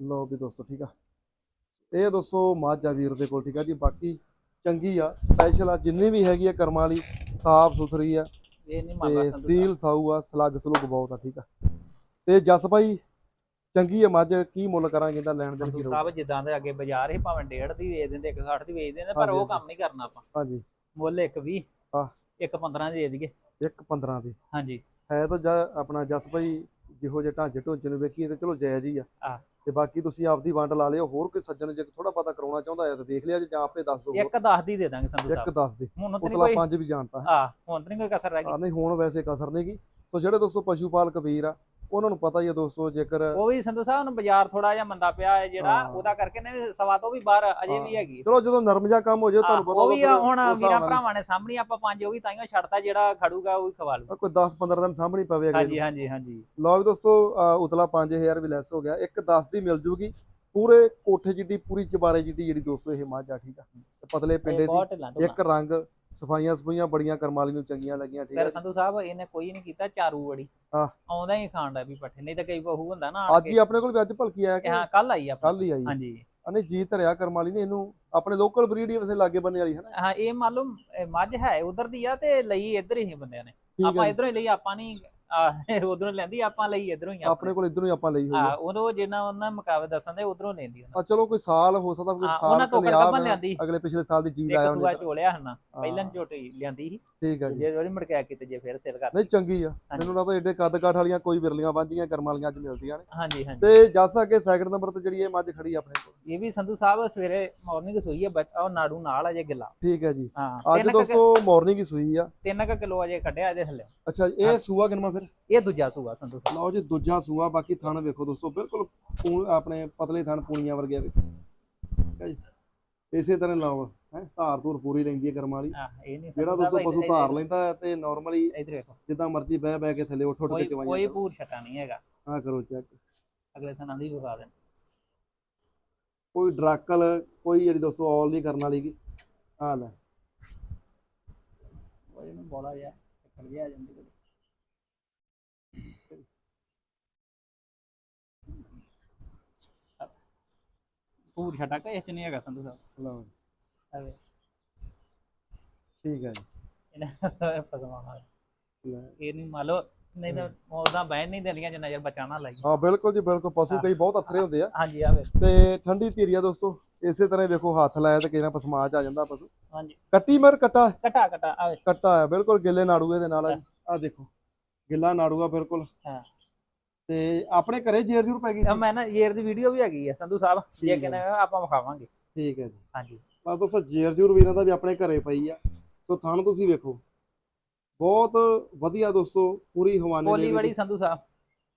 ਲਓ ਵੀ ਦੋਸਤੋ ਠੀਕ ਆ। ਇਹ ਦੋਸਤੋ ਮਾਝਾ ਵੀਰ ਦੇ ਕੋਲ ਠੀਕ ਆ ਜੀ। ਬਾਕੀ ਚੰਗੀ ਆ ਸਪੈਸ਼ਲ ਆ ਜਿੰਨੀ ਵੀ ਹੈਗੀ ਆ ਕਰਮਾਂ ਵਾਲੀ ਸਾਫ਼ ਸੁਥਰੀ ਆ। ਇਹ ਨਹੀਂ ਤੇ। ਸੀਲ ਸਾਊ ਆ ਸਲੱਗ ਸਲੁਗ ਬਹੁਤ ਆ ਠੀਕ ਆ। ਤੇ ਜਸ ਭਾਈ ਚੰਗੀ ਆ ਮੱਝ ਕੀ ਮੁੱਲ ਕਰਾਂਗੇ ਇਹਦਾ ਲੈਣ ਦੇਣ ਕੀ ਰਹੂਗਾ ਸਾਹਿਬ ਜਿੱਦਾਂ ਦੇ ਅੱਗੇ ਬਾਜ਼ਾਰ ਸੀ ਭਾਵੇਂ 1.5 ਦੀ ਵੇਚ ਦਿੰਦੇ 160 ਦੀ ਵੇਚ ਦਿੰਦੇ ਪਰ ਉਹ। ਕੰਮ ਨਹੀਂ ਕਰਨਾ ਆਪਾਂ। ਹਾਂਜੀ। ਮੁੱਲ ਇੱਕ 20 ਹਾਂ। ਇੱਕ 15 ਦੀ ਦੇ ਦਈਏ। ਇੱਕ 15 ਦੀ। ਹਾਂਜੀ। ਹੈ ਤਾਂ ਆਪਣਾ ਜਸ ਭਾਈ ਜਿਹੋ ਜਿਹੇ ਢਾਂਚੇ ਢੋਂਚੇ ਨੂੰ ਵੇਖੀਏ ਤੇ ਚਲੋ ਜਾਇਜ਼ ਹੀ ਆ। ਹਾਂ। ਤੇ ਬਾਕੀ ਤੁਸੀਂ ਆਪਦੀ ਵੰਡ ਲਾ ਲਿਓ ਹੋਰ ਕੋਈ ਸੱਜਣ ਜੇ ਥੋੜਾ ਪਤਾ ਕਰਾਉਣਾ ਚਾਹੁੰਦਾ ਹੈ ਤਾਂ ਵੇਖ ਲਿਆ ਜੇ ਜਾਂ ਆਪੇ ਦੱਸ ਦਿਓ ਇੱਕ 10 ਦੀ ਦੇ ਦਾਂਗੇ ਸੰਧੂ ਇੱਕ ਦੱਸ ਦੇ। ਹੁਣ ਤੇ ਨਹੀਂ ਕੋਈ ਪੰਜ ਵੀ ਜਾਣਦਾ ਹੈ। ਹੁਣ ਤੇ ਨਹੀਂ ਕੋਈ ਕਸਰ ਰਹਿ ਗਈ। ਨਹੀਂ ਹੁਣ ਵੈਸੇ ਕਸਰ ਨਹੀਂਗੀ ਸੋ ਜਿਹੜੇ ਦੋਸਤੋ ਪਸ਼ੂ ਪਾਲਕ ਵੀਰ ਆ ਉਹਨਾਂ ਨੂੰ ਪਤਾ ਹੀ ਆ ਦੋਸਤੋ ਜੇਕਰ ਉਹ ਵੀ ਸੰਧੂ ਸਾਹਿਬ ਨੂੰ ਬਾਜ਼ਾਰ ਥੋੜਾ ਜਿਹਾ ਮੰਦਾ ਪਿਆ ਹੈ ਜਿਹੜਾ ਹਾਂ। ਉਹਦਾ ਕਰਕੇ ਨੇ ਸਵਾ ਤੋਂ ਵੀ ਬਾਹਰ ਅਜੇ ਵੀ। ਹੈਗੀ ਚਲੋ ਜਦੋਂ ਨਰਮ ਜਿਹਾ ਕੰਮ ਹੋ ਜਾਏ ਤੁਹਾਨੂੰ ਹਾਂ, ਪਤਾ ਉਹ ਵੀ ਹੁਣ ਉਸ ਹਿਸਾਬ ਵੀਰਾਂ ਨਾਲ ਭਰਾਵਾਂ ਨੇ ਸਾਹਮਣੇ ਆਪਾਂ ਪੰਜ ਉਹ ਵੀ ਤਾਈਓ ਛੱਡਤਾ ਜਿਹੜਾ ਖੜੂਗਾ ਉਹ ਵੀ ਖਵਾ ਲੂ ਕੋਈ 10 15 ਦਿਨ ਸਾਹਮਣੇ ਪਵੇ ਅਗਲੇ ਹਾਂਜੀ ਨੂੰ ਹਾਂਜੀ ਹਾਂਜੀ ਲਓ ਵੀ ਦੋਸਤੋ ਉਤਲਾ 5000 ਵੀ ਲੈਸ ਹੋ ਗਿਆ ਇੱਕ 10 ਦੀ ਮਿਲ ਜੂਗੀ ਪੂਰੇ ਕੋਠੇ ਜਿੱਡੀ ਪੂਰੀ ਚਬਾਰੇ ਜਿੱਡੀ ਜਿਹੜੀ ਦੋਸਤੋ ਇਹ ਮੱਝ ਆ ਠੀਕ ਆ ਤੇ ਪਤਲੇ ਪਿੰਡੇ ਦੀ ਬਹੁਤ ਢਿੱਲਾਂ ਢੁੱਲਾਂ। ਇੱਕ ਰੰਗ ਸਫਾਈਆਂ ਸਫਾਈਆਂ ਬੜੀਆਂ ਕਰਮਾਲੀ ਨੂੰ ਚੰਗੀਆਂ ਲੱਗੀਆਂ ਠੀਕ ਫਿਰ ਹੈ ਸੰਧੂ ਸਾਹਿਬ ਇਹਨੇ ਕੋਈ ਨਹੀਂ ਕੀਤਾ ਚਾਰੂ ਵੜੀ। ਹਾਂ। ਆਉਂਦਾ ਹੀ ਖਾਣ ਦਾ ਵੀ ਪੱਠੇ ਨਹੀਂ ਤਾਂ ਕਈ ਬਹੂ ਹੁੰਦਾ ਨਾ ਆਣ ਅੱਜ ਹੀ ਆਪਣੇ ਕੋਲ ਵੀ ਅੱਜ ਭਲਕੀ ਆਇਆ ਕੇ ਕਿ ਹਾਂ ਕੱਲ ਆਈ ਆਪਾਂ ਕੱਲ ਹੀ ਆਈ। ਹਾਂਜੀ। ਅਨੇ ਜੀ ਧਰਿਆ ਕਰਮਾਲੀ ਨੇ ਇਹਨੂੰ ਆਪਣੇ ਲੋਕਲ ਬਰੀਡ ਹੀ ਵੈਸੇ ਲਾਗੇ ਬੰਨੇ ਵਾਲੀ ਹੈ ਨਾ ਹਾਂ ਇਹ ਮੰਨ ਲਓ ਮੱਝ ਹੈ ਉਧਰ ਦੀ ਆ ਤੇ ਲਈ ਇੱਧਰ ਹੀ ਬੰਦਿਆਂ ਨੇ। ਠੀਕ ਆਪਾਂ ਹੈ ਜੀ। ਇਧਰੋਂ ਹੀ ਲਈ ਆਪਾਂ ਨਹੀਂ ਉਧਰੋਂ ਲੈਂਦੀ ਆਪਾਂ ਲਈ ਇਧਰੋਂ ਹੀ ਆਪਣੇ ਕੋਲ ਇਧਰੋਂ ਹੀ ਆਪਾਂ ਲਈ ਹੋਈ ਹਾਂ ਆ ਉਹਨੂੰ ਜਿਹਨਾਂ ਉਹਨਾਂ ਮੁਕਾਬਲੇ ਦੱਸਣ ਦੇ ਉਧਰੋਂ ਲੈਂਦੀ ਉਹਨਾਂ। ਆ ਚਲੋ ਕੋਈ ਸਾਲ ਹੋ ਸਕਦਾ ਕੋਈ ਸਾਲ ਮੈਂ, ਲਿਆਂਦੀ। ਅਗਲੇ ਪਿਛਲੇ ਸਾਲ ਦੀ ਜੀਵ ਆਇਆ ਸੂਆ ਉਹਨੇ ਚੋਲਿਆ ਹਨਾ ਪਹਿਲਾਂ ਝੋਟੀ ਲਿਆਂਦੀ ਸੀ ਠੀਕ ਹੈ ਜੀ। ਜੇ ਉਹਦੀ ਮੜਕਿਆ ਕਿਤੇ ਜੇ ਫਿਰ ਸੇਲ ਕਰ ਨਹੀਂ ਚੰਗੀ ਆ। ਮੈਨੂੰ ਲੱਗਦਾ ਏਡੇ ਕੱਦ ਕਾਠ ਵਾਲੀਆਂ ਕੋਈ ਵਿਰਲੀਆਂ ਵਾਂਝੀਆਂ ਕਰਮ ਵਾਲੀਆਂ ਅੱਜ ਮਿਲਦੀਆਂ ਨੇ। ਹਾਂਜੀ ਹਾਂਜੀ। ਤੇ ਜੱਸ ਅੱਗੇ ਸੈਕਿੰਡ ਨੰਬਰ ਤੇ ਜਿਹੜੀ ਇਹ ਮੱਝ ਖੜੀ ਆ ਆਪਣੇ ਕੋਲ। ਇਹ ਵੀ ਸੰਧੂ ਸਾਹਿਬ ਸਵੇਰੇ ਮਾਰਨਿੰਗ ਸੋਈ ਹੈ ਬੱਚਾ ਉਹ ਨਾੜੂ ਨਾਲ ਅਜੇ ਗਿੱਲਾ। ਠੀਕ ਹੈ ਜੀ। ਅੱਜ ਦੋਸਤੋ ਮਾਰਨਿੰਗ ਹੀ ਸੂਈ ਆ। ਤਿੰਨ ਕ ਕਿਲੋ ਅਜੇ ਕੱਢਿਆ ਇਹਦੇ ਥੱਲੇ। ਅੱਛਾ ਇਹ ਸੂਆ ਕਿੰਨਾ ਫਿਰ ਇਹ ਦੂਜਾ ਸੂਆ ਸਾਹਿਬ। ਲਓ ਜੀ ਦੂਜਾ ਸੂਆ ਬਾਕੀ ਥਣ ਵੇਖੋ ਦੋਸਤੋ ਬਿਲਕੁਲ ਪੂਣ- ਆਪਣੇ ਪਤਲੇ ਥਣ ਪੂਣੀਆਂ ਵਰਗੇ ਵੇਖੋ ਠੀਕ ਹੈ ਜੀ। ਇਸੇ ਤਰ੍ਹਾਂ ਲਾਓ ਹੈ ਧਾਰ ਧੂਰ ਪੂਰੀ ਲੈਂਦੀ ਹੈ ਕਰਮ ਵਾਲੀ। ਹਾਂ ਇਹ ਨਹੀਂ ਜਿਹੜਾ ਦੋਸਤੋ ਪਸ਼ੂ ਧਾਰ ਲੈਂਦਾ ਹੈ ਤੇ ਨਾਰਮਲੀ ਇਧਰ ਵੇਖੋ। ਜਿੱਦਾਂ ਮਰਜ਼ੀ ਬਹਿ ਬਹਿ ਕੇ ਥੱਲੇ ਉੱਠ ਉੱਠ ਕੇ ਕੋਈ ਚਵਾਈਆਂ ਕੋਈ। ਪੂਰ ਛਟਾ ਨਹੀਂ ਹੈਗਾ। ਆਹ ਕਰੋ ਚੈੱਕ ਅਗਲੇ ਥਾਂ ਦੀ ਵਿਖਾ ਦੇਣ। ਕੋਈ ਡਰਾਕਲ ਕੋਈ ਜਿਹੜੀ ਦੋਸਤੋ ਆਲ ਨਹੀਂ ਕਰਨ ਵਾਲੀ ਗੀ। ਆ ਲੈ। ਉਹ ਇਹਨੂੰ ਬੋਲਾ ਜਾ ਚੱਕਰ ਜਿਹਾ ਆ ਜਾਂਦੀ। ਪੂਰ ਛਟਾ ਕਿ ਇਸ ਨਹੀਂ ਹੈਗਾ ਸੰਧੂ ਸਾਹਿਬ। ਲਓ ਜੀ, ਠੀਕ ਹੈ ਜੀ। ਇਹਨਾਂ ਹਾਲ ਲੈ। ਇਹ ਨਹੀਂ ਮੰਨ ਲਓ ਨਹੀਂ ਤਾਂ ਉਹਦਾ ਬਹਿਣ ਨਹੀਂ ਦਿੰਦੀਆਂ ਜੇ ਨਜ਼ਰ ਬਚਾਣਾ ਲਾਈ। ਹਾਂ ਬਿਲਕੁਲ ਜੀ ਬਿਲਕੁਲ। ਪਸ਼ੂ। ਕਈ ਬਹੁਤ ਅਥਰੇ ਹੁੰਦੇ ਆ। ਹਾਂਜੀ ਆਵੇ। ਤੇ ਠੰਡੀ ਧੀਰੀਆ ਦੋਸਤੋ ਇਸੇ ਤਰ੍ਹਾਂ ਹੀ ਵੇਖੋ ਹੱਥ ਲਾਇਆ ਤੇ ਕਿਹਨਾਂ ਪਸਮਾ ਚ ਆ ਜਾਂਦਾ ਪਸ਼ੂ। ਹਾਂਜੀ। ਕੱਟੀ ਮਰ ਕੱਟਾ? ਕਟਾ ਕਟਾ ਆਵੇ। ਕੱਟਾ ਆ ਬਿਲਕੁਲ ਗਿੱਲੇ ਨਾੜੂਏ ਦੇ ਨਾਲ ਆ ਜੀ। ਆ ਦੇਖੋ ਗਿੱਲਾ ਨਾੜੂਆ ਬਿਲਕੁਲ। ਹਾਂ। ਤੇ ਆਪਣੇ ਘਰੇ ਜੇਰ ਜੂਰ ਪੈ ਗਈ ਸੀ? ਮੈਂ ਨਾ ਯੇਰ ਦੀ ਵੀਡੀਓ ਵੀ ਹੈਗੀ ਆ ਸੰਧੂ ਸਾਹਿਬ ਜੇ ਹੈ। ਕਿਨੇ ਆਪਾਂ ਵਿਖਾਵਾਂਗੇ। ਠੀਕ ਹੈ ਜੀ। ਹਾਂਜੀ। ਤਾਂ ਦੋਸਤੋ ਜੇਰ ਜੂਰ ਵੀ ਇਹਨਾਂ ਦਾ ਵੀ ਆਪਣੇ ਘਰੇ ਪਈ ਆ। ਸੋ ਥਣ ਤੁਸੀਂ ਵੇਖੋ। ਬਹੁਤ ਵਧੀਆ ਦੋਸਤੋ ਪੂਰੀ ਹਵਾਨੇ ਬੋਲੀ ਬੜੀ ਸੰਧੂ ਸਾਹਿਬ।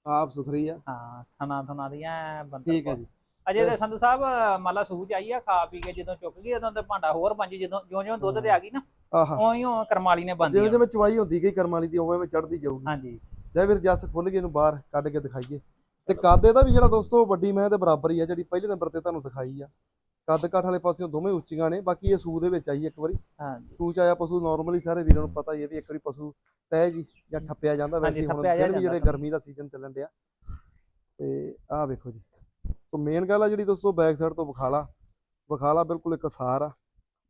ਸਾਫ਼ ਸੁਥਰੀ ਆ। ਹਾਂ ਥਣਾ ਥਣਾ ਦੀਆਂ ਬੰਦਰ ਠੀਕ ਹੈ ਜੀ। ਅਜੇ ਤੇ ਸੰਧੂ ਸਾਹਿਬ ਮਾਲਾ ਸੂਚ ਆਈ ਆ ਖਾ ਪੀ ਕੇ ਜਦੋਂ ਚੁੱਕ ਗਈ ਉਦੋਂ ਤੇ ਭਾਂਡਾ ਹੋਰ ਪੰਜ ਜਦੋਂ ਜਿਉਂ ਜਿਉਂ ਦੁੱਧ ਤੇ ਆ ਗਈ ਨਾ ਆਹਾ। ਉਵੇਂ ਉਵੇਂ ਕਰਮਾਲੀ ਨੇ ਬੰਦੀ ਜਿਵੇਂ ਜਿਵੇਂ ਚਵਾਈ ਹੁੰਦੀ ਗਈ ਕਰਮ ਵਾਲੀ ਦੀ ਉਵੇਂ ਉਵੇਂ ਚੜਦੀ ਜਾਊਗੀ। ਹਾਂਜੀ। ਜਾਂ ਫਿਰ ਜੱਸ ਖੁੱਲ ਕੇ ਇਹਨੂੰ ਬਾਹਰ ਕੱਢ ਕੇ ਦਿਖਾਈਏ। ਤੇ ਕੱਦ ਇਹਦਾ ਵੀ ਜਿਹੜਾ ਦੋਸਤੋ ਵੱਡੀ ਮੈਂ ਦੇ ਬਰਾਬਰ ਹੀ ਆ ਜਿਹੜੀ ਪਹਿਲੇ ਨੰਬਰ ਤੇ ਤੁਹਾਨੂੰ ਦਿਖਾਈ ਆ। ਕੱਦ ਕਾਠ ਵਾਲੇ ਪਾਸਿਓਂ ਦੋਵੇਂ ਉੱਚੀਆਂ ਨੇ ਬਾਕੀ ਇਹ ਸੂ ਦੇ ਵਿੱਚ ਆਈ ਇੱਕ ਵਾਰੀ। ਹਾਂਜੀ। ਸੂ ਚ ਆਇਆ ਪਸ਼ੂ ਨਾਰਮਲੀ ਸਾਰੇ ਵੀਰਾਂ ਨੂੰ ਪਤਾ ਹੀ ਹੈ ਵੀ ਇੱਕ ਵਾਰੀ ਪਸ਼ੂ ਤੈ ਜੀ ਜਾਂ ਠੱਪਿਆ ਜਾਂਦਾ ਵੈਸੇ ਹੁਣ ਵੀ ਜਿਹੜੇ ਗਰਮੀ ਦਾ ਸੀਜ਼ਨ ਚੱਲਣ ਡਿਆ। ਤੇ ਆਹ ਵੇਖੋ ਜੀ। ਸੋ ਮੇਨ ਗੱਲ ਆ ਜਿਹੜੀ ਦੋਸਤੋ ਬੈਕ ਸਾਈਡ ਤੋਂ ਵਿਖਾਲਾ। ਵਿਖਾਲਾ ਬਿਲਕੁਲ ਇੱਕ ਸਾਰ ਆ।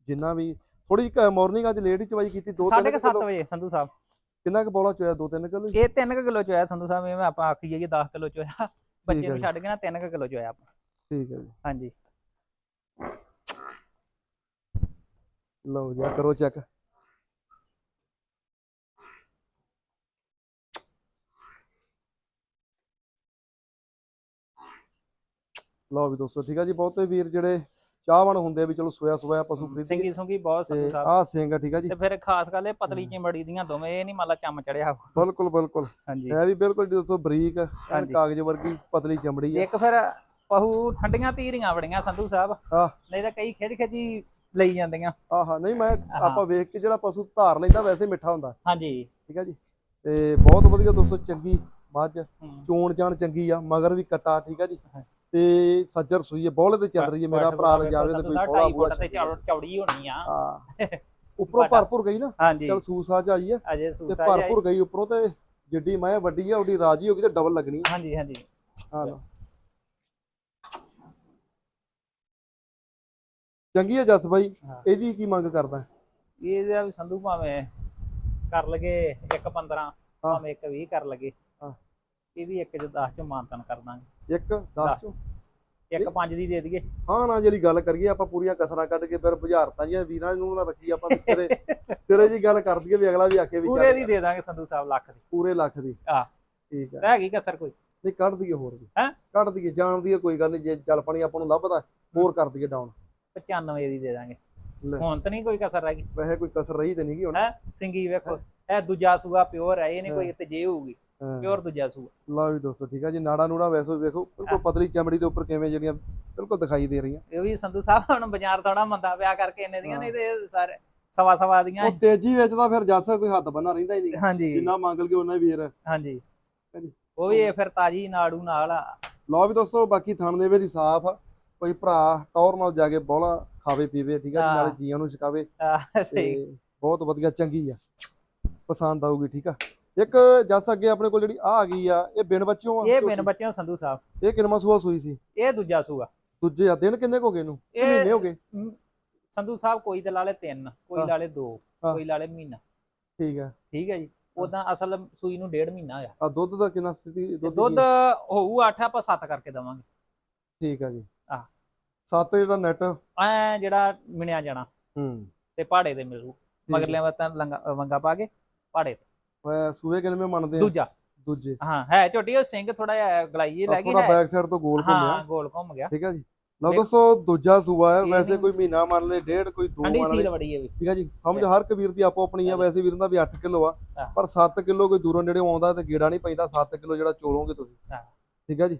ਜਿੰਨਾ ਵੀ ਥੋੜੀ ਮਾਰਨਿੰਗ ਅੱਜ ਲੇਟ ਹੀ ਚਵਾਈ ਕੀਤੀ ਦੋ ਸਾਢੇ ਤਿੰਨ ਕੁ ਸੱਤ ਕਿਲੋ ਵਜੇ ਸੰਧੂ ਸਾਹਿਬ। ਕਿੰਨਾ ਕੁ ਬੋਲਾ ਚੋਇਆ? ਦੋ ਤਿੰਨ ਕਿਲੋ ਇਹ 3 ਕਿਲੋ ਚ ਹੋਇਆ ਸੰਧੂ ਸਾਹਿਬ ਐਵੇਂ ਆਪਾਂ ਆਖੀ ਜਾਈਏ 10 ਕਿਲੋ ਚ ਹੋਇਆ ਬੱਚੇ ਨੂੰ। ਛੱਡ ਕੇ ਨਾ 3 ਕਿਲੋ ਚ ਹੋਇਆ ਆਪਾਂ। ਠੀਕ ਹੈ ਜੀ। ਹਾਂਜੀ। ਲਓ ਜੀ ਕਰੋ ਚੈੱਕ। ਲਓ ਵੀ ਦੋਸਤੋ ਠੀਕ ਆ ਜੀ ਬਹੁਤੇ ਵੀਰ ਜਿਹੜੇ ਚਾਹਵਾਨ ਹੁੰਦੇ ਵੀ ਚਲੋ ਸੋਇਆ ਸੋਇਆ ਪਸ਼ੂ ਖਰੀਦੀਏ। ਸਿੰਗੀ ਸੁੰਗੀ ਬਹੁਤ ਤੇ ਸਾਹਿਬ ਆਹ ਸਿੰਘ ਆ ਠੀਕ ਆ ਜੀ। ਤੇ ਫਿਰ ਖਾਸ ਗੱਲ ਇਹ ਪਤਲੀ। ਚਿਮੜੀ ਦੀਆਂ ਦੋਵੇਂ ਇਹ ਨਹੀਂ ਮੰਨ ਲਾ ਚੰਮ ਚੜਿਆ ਬਿਲਕੁਲ ਬਿਲਕੁਲ। ਹਾਂਜੀ। ਹੈ ਵੀ ਬਿਲਕੁਲ ਜੀ ਦੋਸਤੋ ਬਰੀਕ ਐਨ ਹਾਂਜੀ। ਕਾਗਜ਼ ਵਰਗੀ ਪਤਲੀ ਚਮੜੀ ਆ। ਇੱਕ ਫਿਰ ਪਹੂ ਠੰਡੀਆਂ ਧੀਰੀਆਂ ਬੜੀਆਂ ਸੰਧੂ ਸਾਹਿਬ। ਆਹ। ਨਹੀਂ ਤਾਂ ਕਈ ਖਿੱਚ ਖਿੱਚੀ ਲਈ ਜਾਂਦੀਆਂ। ਆਹਾ ਨਹੀਂ ਮੈਂ। ਆਪਾਂ ਵੇਖ ਕੇ ਜਿਹੜਾ ਪਸ਼ੂ ਧਾਰ ਲੈਂਦਾ ਵੈਸੇ ਮਿੱਠਾ ਹੁੰਦਾ। ਹਾਂਜੀ। ਠੀਕ ਆ ਜੀ। ਤੇ ਬਹੁਤ ਵਧੀਆ ਦੋਸਤੋ ਚੰਗੀ ਮੱਝ। ਹਮ। ਚੋਣ ਜਾਣ ਚੰਗੀ ਆ ਮਗਰ ਵੀ ਕਟਾ ਠੀਕ ਆ ਜੀ। ਹਾਂ। ਤੇ ਸੱਜਰ ਸੂਈ ਹੈ ਬੋਲੇ ਤੇ ਚੱਲ ਰਹੀ ਹੈ ਮੇਰਾ ਭਰਾ ਲਿਜਾਵੇ ਤੇ ਕੋਈ ਬੋਲਾ ਬੂਲਾ ਤੇ ਚੌੜ- ਹੋਣੀ ਆ। ਹਾਂ। [laughs] ਉੱਪਰੋਂ। ਭਰਪੂਰ ਗਈ ਨਾ? ਚਲ ਸੂਸਾ ਚ ਆਈ ਹੈ। ਤੇ ਭਰਪੂਰ ਗਈ ਉੱਪਰੋਂ ਤੇ ਜਿੱਡੀ ਮੈਂ ਵੱਡੀ ਆ ਉਹਦੀ ਰਾਜੀ ਹੋ ਗਈ ਤੇ ਡਬਲ ਲੱਗਣੀ। ਹਾਂਜੀ ਹਾਂਜੀ। ਹਾਂ। ਚੰਗੀ ਹੈ ਜਸ ਬਾਈ। ਇਹਦੀ ਕੀ ਮੰਗ ਕਰਦਾ? ਇਹਦਾ ਵੀ ਸੰਧੂ ਭਾਵੇਂ ਕਰ ਲਗੇ 1 15 ਭਾਵੇਂ 1 20 ਕਰ ਲਗੇ। ਹਾਂ। ਇਹ ਵੀ 1 ਚ 10 ਚ ਮਾਨਤਨ ਕਰ ਦਾਂਗੇ। ਇੱਕ 10 ਚੋਂ। 1 5 ਦੀ ਦੇ ਦਈਏ। ਹਾਂ ਨਾ ਜਿਹੜੀ ਗੱਲ ਕਰੀਏ ਆਪਾਂ ਪੂਰੀਆਂ ਕਸਰਾਂ ਕੱਢ ਕੇ ਫਿਰ ਬੁਝਾਰਤਾਂ ਜੀਆਂ ਵੀਰਾਂ ਨੂੰ ਨਾ ਰੱਖੀ ਆਪਾਂ ਸਿਰੇ [laughs] ਸਿਰੇ ਜੀ ਗੱਲ ਕਰ ਦਈਏ ਵੀ ਅਗਲਾ ਵੀ ਆਕੇ ਵੀ ਪੂਰੇ ਦੀ ਦੇ ਦਾਂਗੇ ਸੰਧੂ ਸਾਹਿਬ ਲੱਖ ਦੀ। ਪੂਰੇ ਲੱਖ ਦੀ। ਹਾਂ। ਠੀਕ ਹੈ ਤਾਂ ਹੈਗੀ ਕਸਰ ਕੋਈ? ਨਹੀਂ ਕੱਢ ਦਈਏ ਹੋਰ ਵੀ। ਹੈਂ? ਕੱਢ ਦਈਏ ਜਾਣ ਦੀ ਕੋਈ ਗੱਲ ਨਹੀਂ ਜੇ ਚੱਲ ਪਣੀ ਆਪਾਂ ਨੂੰ ਲੱਭਦਾ ਹੋਰ ਕਰ ਦਈਏ ਡਾਊਨ 95 ਦੀ ਦੇ ਦਾਂਗੇ। ਹੁਣ ਤਾਂ ਨਹੀਂ ਕੋਈ ਕਸਰ ਰਹਿ ਗਈ। ਵੈਸੇ ਕੋਈ ਕਸਰ ਰਹੀ ਤੇ ਨਹੀਂਗੀ ਹੁਣ। ਹੈ? ਸਿੰਗੀ ਵੇਖੋ ਇਹ ਦੂਜਾ ਸੂਆ ਪਿਓਰ ਹੈ ਇਹ ਨਹੀਂ ਕੋਈ ਹਾਂ। ਤਜੇ ਹੋਊਗੀ। ਪਿਓਰ ਦੂਜਾ ਸੂਆ। ਲਓ ਵੀ ਦੋਸਤੋ ਠੀਕ ਹੈ ਜੀ ਨਾੜਾ ਨੂੜਾ ਵੈਸੇ ਵੇਖੋ ਬਿਲਕੁਲ ਪਤਲੀ ਚਮੜੀ ਦੇ ਉੱਪਰ ਕਿਵੇਂ ਜਿਹੜੀਆਂ ਬਿਲਕੁਲ ਦਿਖਾਈ ਦੇ ਰਹੀਆਂ। ਇਹ ਵੀ ਸੰਧੂ ਸਾਹਿਬ ਹੁਣ ਬਾਜ਼ਾਰ ਥੋੜਾ ਮੰਦਾ ਪਿਆ ਕਰਕੇ ਇੰਨੇ ਦੀਆਂ ਨਹੀਂ ਤੇ ਸਾਰੇ ਸਵਾ ਸਵਾ ਦੀਆਂ ਉਹ ਤੇਜ਼ੀ ਵਿੱਚ ਤਾਂ ਫਿਰ ਜੱਸ ਕੋਈ ਹੱਥ ਬੰਨਾ ਰਹਿੰਦਾ ਹੀ ਨਹੀਂ। ਹਾਂਜੀ। ਜਿੰਨਾ ਮੰਗ ਲਗੇ ਉਹਨਾਂ ਵੀਰ। ਹਾਂਜੀ। ਉਹ ਵੀ ਇਹ ਫਿਰ ਤਾਜੀ ਨਾੜੂ ਨਾਲ ਆ। ਲਓ ਵੀ ਦੋਸਤੋ ਬਾਕੀ ਥਣ ਦੇ ਵੇ ਦੀ ਸਾਫ਼ ਆ। ਕੋਈ ਭਰਾ ਟੌਰ ਨਾਲ ਜਾ ਕੇ ਬੋਲਾ ਖਾਵੇ ਪੀਵੇ ਠੀਕ ਹੈ ਹਾਂ। ਨਾਲੇ ਜੀਆਂ ਨੂੰ ਛਕਾਵੇ। ਆਹ, ਸਹੀ। ਬਹੁਤ ਵਧੀਆ ਚੰਗੀ ਆ। ਪਸੰਦ ਆਊਗੀ ਠੀਕ ਆ। ਇੱਕ ਜੱਸ ਅੱਗੇ ਆਪਣੇ ਕੋਲ ਜਿਹੜੀ ਆ ਆ ਗਈ ਆ ਇਹ ਬਿਨ ਬੱਚਿਓ ਆ ਇਹ ਬਿਨ ਬੱਚਿਆਂ ਸੰਧੂ ਸਾਹਿਬ। ਇਹ ਕਿੰਨਵਾਂ ਸੂਆ ਸੂਈ ਸੀ? ਇਹ ਦੂਜਾ ਸੂਆ। ਦੂਜੇ ਆ ਦਿਨ ਕਿੰਨੇ ਕੁ ਹੋ ਗਏ ਇਹਨੂੰ? ਇਹ ਮਹੀਨੇ ਹੋ ਗਏ? ਸੰਧੂ ਸਾਹਿਬ ਕੋਈ ਤੇ ਲਾ ਲੇ ਤਿੰਨ ਕੋਈ ਹਾਂ। ਲਾ ਲੇ ਦੋ ਹਾਂ। ਕੋਈ ਲਾ ਲੇ ਮਹੀਨਾ। ਠੀਕ ਆ। ਠੀਕ ਹੈ ਜੀ। ਉਦਾਂ ਅਸਲ ਸੂਈ ਨੂੰ ਡੇਢ ਮਹੀਨਾ ਹੋਇਆ। ਆ ਦੁੱਧ ਦਾ ਕਿੰਨਾ ਸਥਿਤੀ ਦੁੱਧ? ਹੋਊ 8 ਆਪਾਂ 7 ਕਰਕੇ ਦਵਾਂਗੇ। ਠੀਕ ਆ ਜੀ। ਆਹ। ਸੱਤ ਜਿਹੜਾ ਨੈਟ ਐ ਜਿਹੜਾ ਮਿਣਿਆ ਜਾਣਾ। ਹੂੰ। ਤੇ ਪਹਾੜੇ ਤੇ ਮਿਲੂ। ਮਗਰਲੇ ਵਤਾਂ ਲੰਗਾ ਵੰਗਾ ਪਾ ਕੇ ਪਹਾੜੇ ਤੇ। ਹੋਇਆ ਸੂਏ ਕਿੰਨੇ ਮੰਨਦੇ ਆ। ਦੂਜਾ। ਦੂਜੇ। ਹਾਂ ਹੈ ਝੋਟੀ ਉਹ ਸਿੰਘ ਥੋੜਾ ਜਿਹਾ ਗਲਾਈਏ ਲੈ ਗਈ ਥੋੜਾ ਹੈ। ਬੈਕ ਸਾਈਡ ਤੋਂ ਗੋਲ ਹਾਂ ਘੁੰਮਿਆ ਗੋਲ ਘੁੰਮ ਗਿਆ। ਠੀਕ ਆ ਜੀ। ਲਓ ਦੋਸਤੋ ਦੂਜਾ ਸੂਆ ਹੈ। ਇਹ ਵੈਸੇ ਨਹੀਂ- ਕੋਈ ਮਹੀਨਾ ਮੰਨ ਲੈ ਡੇਢ ਕੋਈ ਦੋ ਠੰਡੀ ਮੰਨ ਲੈ ਸੀਲ ਬੜੀ ਹੈ ਵੀ। ਠੀਕ ਆ ਜੀ। ਸਮਝ ਹਰ ਇੱਕ ਵੀਰ ਦੀ ਆਪੋ ਆਪਣੀ ਆ। ਵੈਸੇ ਵੀਰ ਦਾ ਵੀ 8 ਕਿਲੋ ਆ। ਹਾਂ। ਪਰ 7 ਕਿਲੋ ਕੋਈ ਦੂਰੋਂ ਨੇੜੇ ਆਉਂਦਾ ਤੇ ਗੇੜਾ ਨਹੀਂ ਪੈਂਦਾ। 7 ਕਿਲੋ ਜਿਹੜਾ ਚੋਲੋਗੇ ਤੁਸੀਂ। ਹਾਂ। ਠੀਕ ਆ ਜੀ।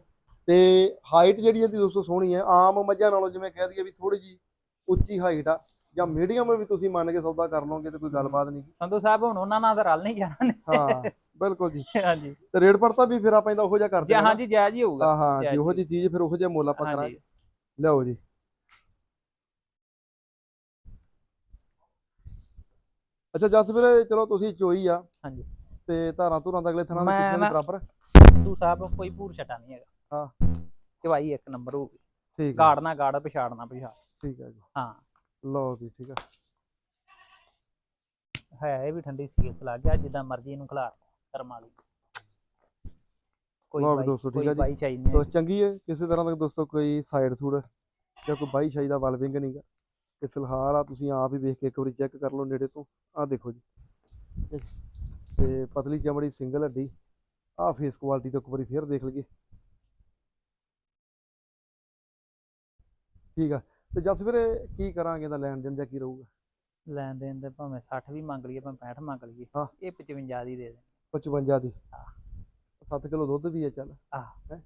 ਤੇ ਹਾਈਟ ਜਿਹੜੀ ਇਹਦੀ ਦੋਸਤੋ ਸੋਹਣੀ ਹੈ। ਆਮ ਮੱਝਾਂ ਨਾਲੋਂ ਜਿਵੇਂ ਕਹਿ ਦਈਏ ਵੀ ਥੋੜੀ ਜੀ ਉੱਚੀ ਹਾਈਟ ਆ। ਜਾਂ ਮੀਡੀਅਮ ਵੀ ਤੁਸੀਂ ਮੰਨ ਕੇ ਸੌਦਾ ਕਰ ਲਓਗੇ ਤੇ ਕੋਈ ਗੱਲਬਾਤ ਨਹੀਂ ਸੰਧੂ ਸਾਹਿਬ ਹੁਣ ਉਹਨਾਂ ਨਾਲ ਤਾਂ ਰਲ ਨਹੀਂ ਜਾਣਾ ਹਾਂ ਬਿਲਕੁਲ ਜੀ। ਹਾਂਜੀ। ਤੇ ਰੇਟ ਪੜਤਾ ਵੀ ਫੇਰਾ ਪੈਂਦਾ ਉਹੋ ਜਿਹਾ ਕਰਦੇ ਜੀ ਹਾਂਜੀ ਜਾਇਜ਼ ਹੀ ਹੋਊਗਾ। ਹਾਂ ਹਾਂ ਜਿਹੋ ਜੀ ਚੀਜ਼ ਫਿਰ ਉਹੋ ਜਿਹਾ ਮੁੱਲ ਆਪਾਂ ਕਰਾਂਗੇ। ਲਿਆਓ ਜੀ। ਅੱਛਾ ਜਸ ਵੀਰੇ ਚਲੋ ਤੁਸੀਂ ਚੋਈ ਆ। ਹਾਂਜੀ। ਤੇ ਧਾਰਾਂ ਧੁਰਾਂ ਦਾ ਅਗਲੇ ਥਾਂ ਦੇ ਮੈਂ ਪਿਛਲੇ ਦੇ ਨਾ- ਬਰਾਬਰ। ਸੰਧੂ ਸਾਹਿਬ ਕੋਈ ਭੂਰ ਛਟਾ ਨਹੀਂ ਹੈਗਾ। ਹਾਂ। ਚਵਾਈ ਇੱਕ ਨੰਬਰ ਹੋਊਗੀ। ਠੀਕ ਹੈ ਗਾੜਨਾ ਗਾੜ ਪਛਾੜਨਾ ਪਛਾੜ। ਠੀਕ ਹੈ ਜੀ। ਹਾਂ। ਲਓ ਜੀ ਠੀਕ ਹੈ ਹੈ ਇਹ ਵੀ ਠੰਡੀ ਸੀਲ ਲੱਗ ਗਿਆ ਜਿੱਦਾਂ ਮਰਜ਼ੀ ਇਹਨੂੰ ਖਿਲਾ ਕਰਮ ਵਾਲੀ। ਕੋਈ ਲਓ ਵੀ ਦੋਸਤੋ, ਠੀਕ ਆ ਜੀ। ਸੋ। ਚੰਗੀ ਹੈ ਕਿਸੇ ਤਰ੍ਹਾਂ ਦਾ ਦੋਸਤੋ ਕੋਈ ਸਾਈਡ ਸੂਡ ਜਾਂ ਕੋਈ ਬਾਈ ਸ਼ਾਈ ਦਾ ਵਲ ਵਿੰਗ ਨਹੀਂਗਾ ਤੇ ਫਿਲਹਾਲ ਆ ਤੁਸੀਂ ਆਪ ਹੀ ਵੇਖ ਕੇ ਇੱਕ ਵਾਰੀ ਚੈੱਕ ਕਰ ਲਓ ਨੇੜੇ ਤੋਂ। ਆਹ ਦੇਖੋ ਜੀ। ਤੇ ਪਤਲੀ ਚਮੜੀ ਸਿੰਗਲ ਹੱਡੀ। ਆਹ ਫੇਸ ਕੁਆਲਿਟੀ ਤੋਂ ਇੱਕ ਵਾਰੀ ਫੇਰ ਦੇਖ ਲਈਏ। ਠੀਕ ਆ। ਤੇ ਜਸ ਵੀਰੇ ਕੀ ਕਰਾਂਗੇ ਦਾ ਲੈਣ ਦੇਣ ਜਾਂ ਕੀ ਰਹੂਗਾ? ਲੈਣ ਦੇਣ ਦੇ ਭਾਵੇਂ 60 ਵੀ ਮੰਗ ਲਈਏ ਭਾਵੇਂ 65 ਮੰਗ ਲਈਏ ਹਾਂ। ਇਹ 55 ਦੀ ਦੇ ਦੇ। 55 ਦੀ? ਹਾਂ। 7 ਕਿਲੋ ਦੁੱਧ ਵੀ ਹੈ ਚੱਲ। ਹਾਂ। ਹੈਂ?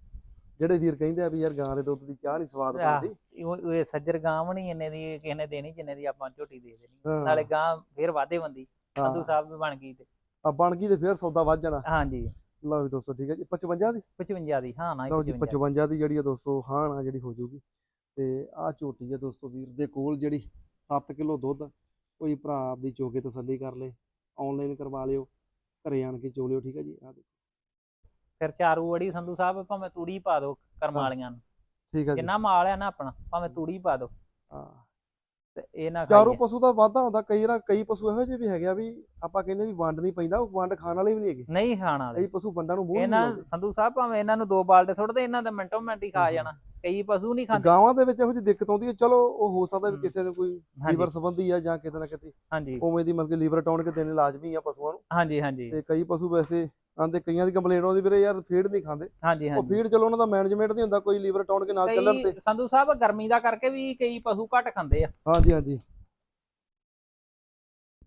ਜਿਹੜੇ ਵੀਰ ਕਹਿੰਦੇ ਆ ਵੀ ਯਾਰ ਗਾਂ ਦੇ ਦੁੱਧ ਦੀ ਚਾਹ ਨਹੀਂ ਸਵਾਦ ਆਹ, ਬਣਦੀ। ਉਹ ਉਹ ਸੱਜਰ ਗਾਂ ਵੀ ਨਹੀਂ ਇੰਨੇ ਦੀ ਕਿਸੇ ਨੇ ਦੇਣੀ ਜਿੰਨੇ ਦੀ ਆਪਾਂ ਝੋਟੀ ਦੇ ਦੇਣੀ। ਹਾਂ। ਨਾਲੇ ਗਾਂ ਫੇਰ ਵਾਧੇ ਬੰਦੀ। ਸੰਧੂ ਸਾਹਿਬ ਵੀ ਬਣ ਗਈ ਤੇ। ਆ ਬਣ ਗਈ ਤੇ ਫੇਰ ਸੌਦਾ ਵੱਧ ਜਾਣਾ। ਹਾਂਜੀ। ਲਓ ਵੀ ਦੋਸਤੋ ਠੀਕ ਹੈ ਜੀ। 55 ਦੀ? 55 ਦੀ ਹਾਂ ਨਾ ਲਓ ਜੀ 55 55 ਦੀ ਜਿਹੜੀ ਆ ਦੋਸਤੋ ਹਾਂ ਨਾ ਜਿਹੜੀ ਹੋ ਜੂਗੀ ਤੇ ਆਹ ਝੋਟੀ ਆ ਦੋਸਤੋ ਵੀਰ ਦੇ ਕੋਲ ਜਿਹੜੀ 7 ਕਿਲੋ ਦੁੱਧ ਕੋਈ ਭਰਾ ਆਪਦੀ ਚੋਕੇ ਤਸੱਲੀ ਕਰ ਲੇ ਆਨਲਾਈਨ ਕਰਵਾ ਲਿਓ ਘਰੇ ਆਣ ਕੇ ਚੋ ਲਿਓ ਠੀਕ ਹੈ ਜੀ? ਆਹ ਦੇਖੋ। ਫਿਰ ਚਾਰੂ ਵੜੀ ਸੰਧੂ ਸਾਹਿਬ ਭਾਵੇਂ ਤੂੜੀ ਪਾ ਦਿਓ ਕਰਮ ਹਾਂ। ਵਾਲੀਆਂ ਨੂੰ। ਠੀਕ ਹੈ ਜੀ। ਜਿੰਨਾ ਮਾਲ ਹੈ ਨਾ ਆਪਣਾ ਭਾਵੇਂ ਤੂੜੀ ਪਾ ਦਿਓ। ਹਾਂ। ਤੇ ਇਹ ਨਾ ਚਾਰੂ ਖਾਈਏ। ਪਸ਼ੂ ਦਾ ਵਾਧਾ ਹੁੰਦਾ ਕਈ ਨਾ ਕਈ ਪਸ਼ੂ ਇਹੋ ਜਿਹੇ ਵੀ ਹੈਗੇ ਆ ਵੀ ਆਪਾਂ ਕਹਿੰਦੇ ਵੀ ਵੰਡ ਨਹੀਂ ਪੈਂਦਾ ਉਹ ਵੰਡ ਖਾਣ ਵਾਲੇ ਵੀ ਨਹੀਂ ਹੈਗੇ। ਨਹੀਂ ਖਾਣ ਵਾਲੇ। ਕਈ ਪਸ਼ੂ ਵੰਡਾਂ ਨੂੰ ਮੂੰਹ ਨਹੀਂ ਇਹਨਾਂ ਲਾਉਂਦੇ। ਸੰਧੂ ਸਾਹਿਬ ਭਾਵੇਂ ਇਹਨਾਂ ਨੂੰ ਦੋ ਬਾਲਟੇ ਸੁੱਟਦੇ ਇਹਨਾਂ ਦਾ ਮਿੰਟੋ ਮਿੰਟ ਹੀ ਖਾ ਹਮ। ਜਾਣਾ। ਕਈ ਪਸ਼ੂ ਨਹੀਂ ਖਾਂਦੇ। ਗਾਵਾਂ ਦੇ ਵਿੱਚ ਇਹੋ ਜਿਹੀ ਦਿੱਕਤ ਆਉਂਦੀ ਹੈ ਚਲੋ ਉਹ ਹੋ ਸਕਦਾ ਵੀ ਹਮ। ਕਿਸੇ ਨੂੰ ਕੋਈ ਹਾਂਜੀ। ਲੀਵਰ ਸੰਬੰਧੀ ਆ ਜਾਂ ਕਿਤੇ ਨਾ ਕਿਤੇ ਹਾਂਜੀ। ਉਵੇਂ ਦੀ ਮਤਲਬ ਲੀਵਰ ਟਾਉਣ ਕੇ ਦੇਣੇ ਲਾਜ਼ਮੀ ਆ ਪਸ਼ੂਆਂ ਨੂੰ। ਹਾਂਜੀ ਹਾਂਜੀ। ਤੇ ਕਈ ਪਸ਼ੂ ਵੈਸੇ ਆਂਦੇ ਕਈਆਂ ਦੀ ਕੰਪਲੇਂਟ ਆਉਂਦੀ ਵੀਰੇ ਯਾਰ ਫੀਡ ਨਹੀਂ ਖਾਂਦੇ। ਹਾਂਜੀ ਉਹ ਹਾਂਜੀ। ਫੀਡ ਚਲੋ ਉਹਨਾਂ ਦਾ ਮੈਨੇਜਮੈਂਟ ਨਹੀਂ ਹੁੰਦਾ ਕੋਈ ਲੀਵਰ ਟਾਉਣ ਕੇ ਨਾਲ ਚੱਲਣ ਕਈ ਤੇ। ਸੰਧੂ ਸਾਹਿਬ ਗਰਮੀ ਦਾ ਕਰਕੇ ਵੀ ਕਈ ਪਸ਼ੂ ਘੱਟ ਖਾਂਦੇ ਆ। ਹਾਂਜੀ ਹਾਂਜੀ।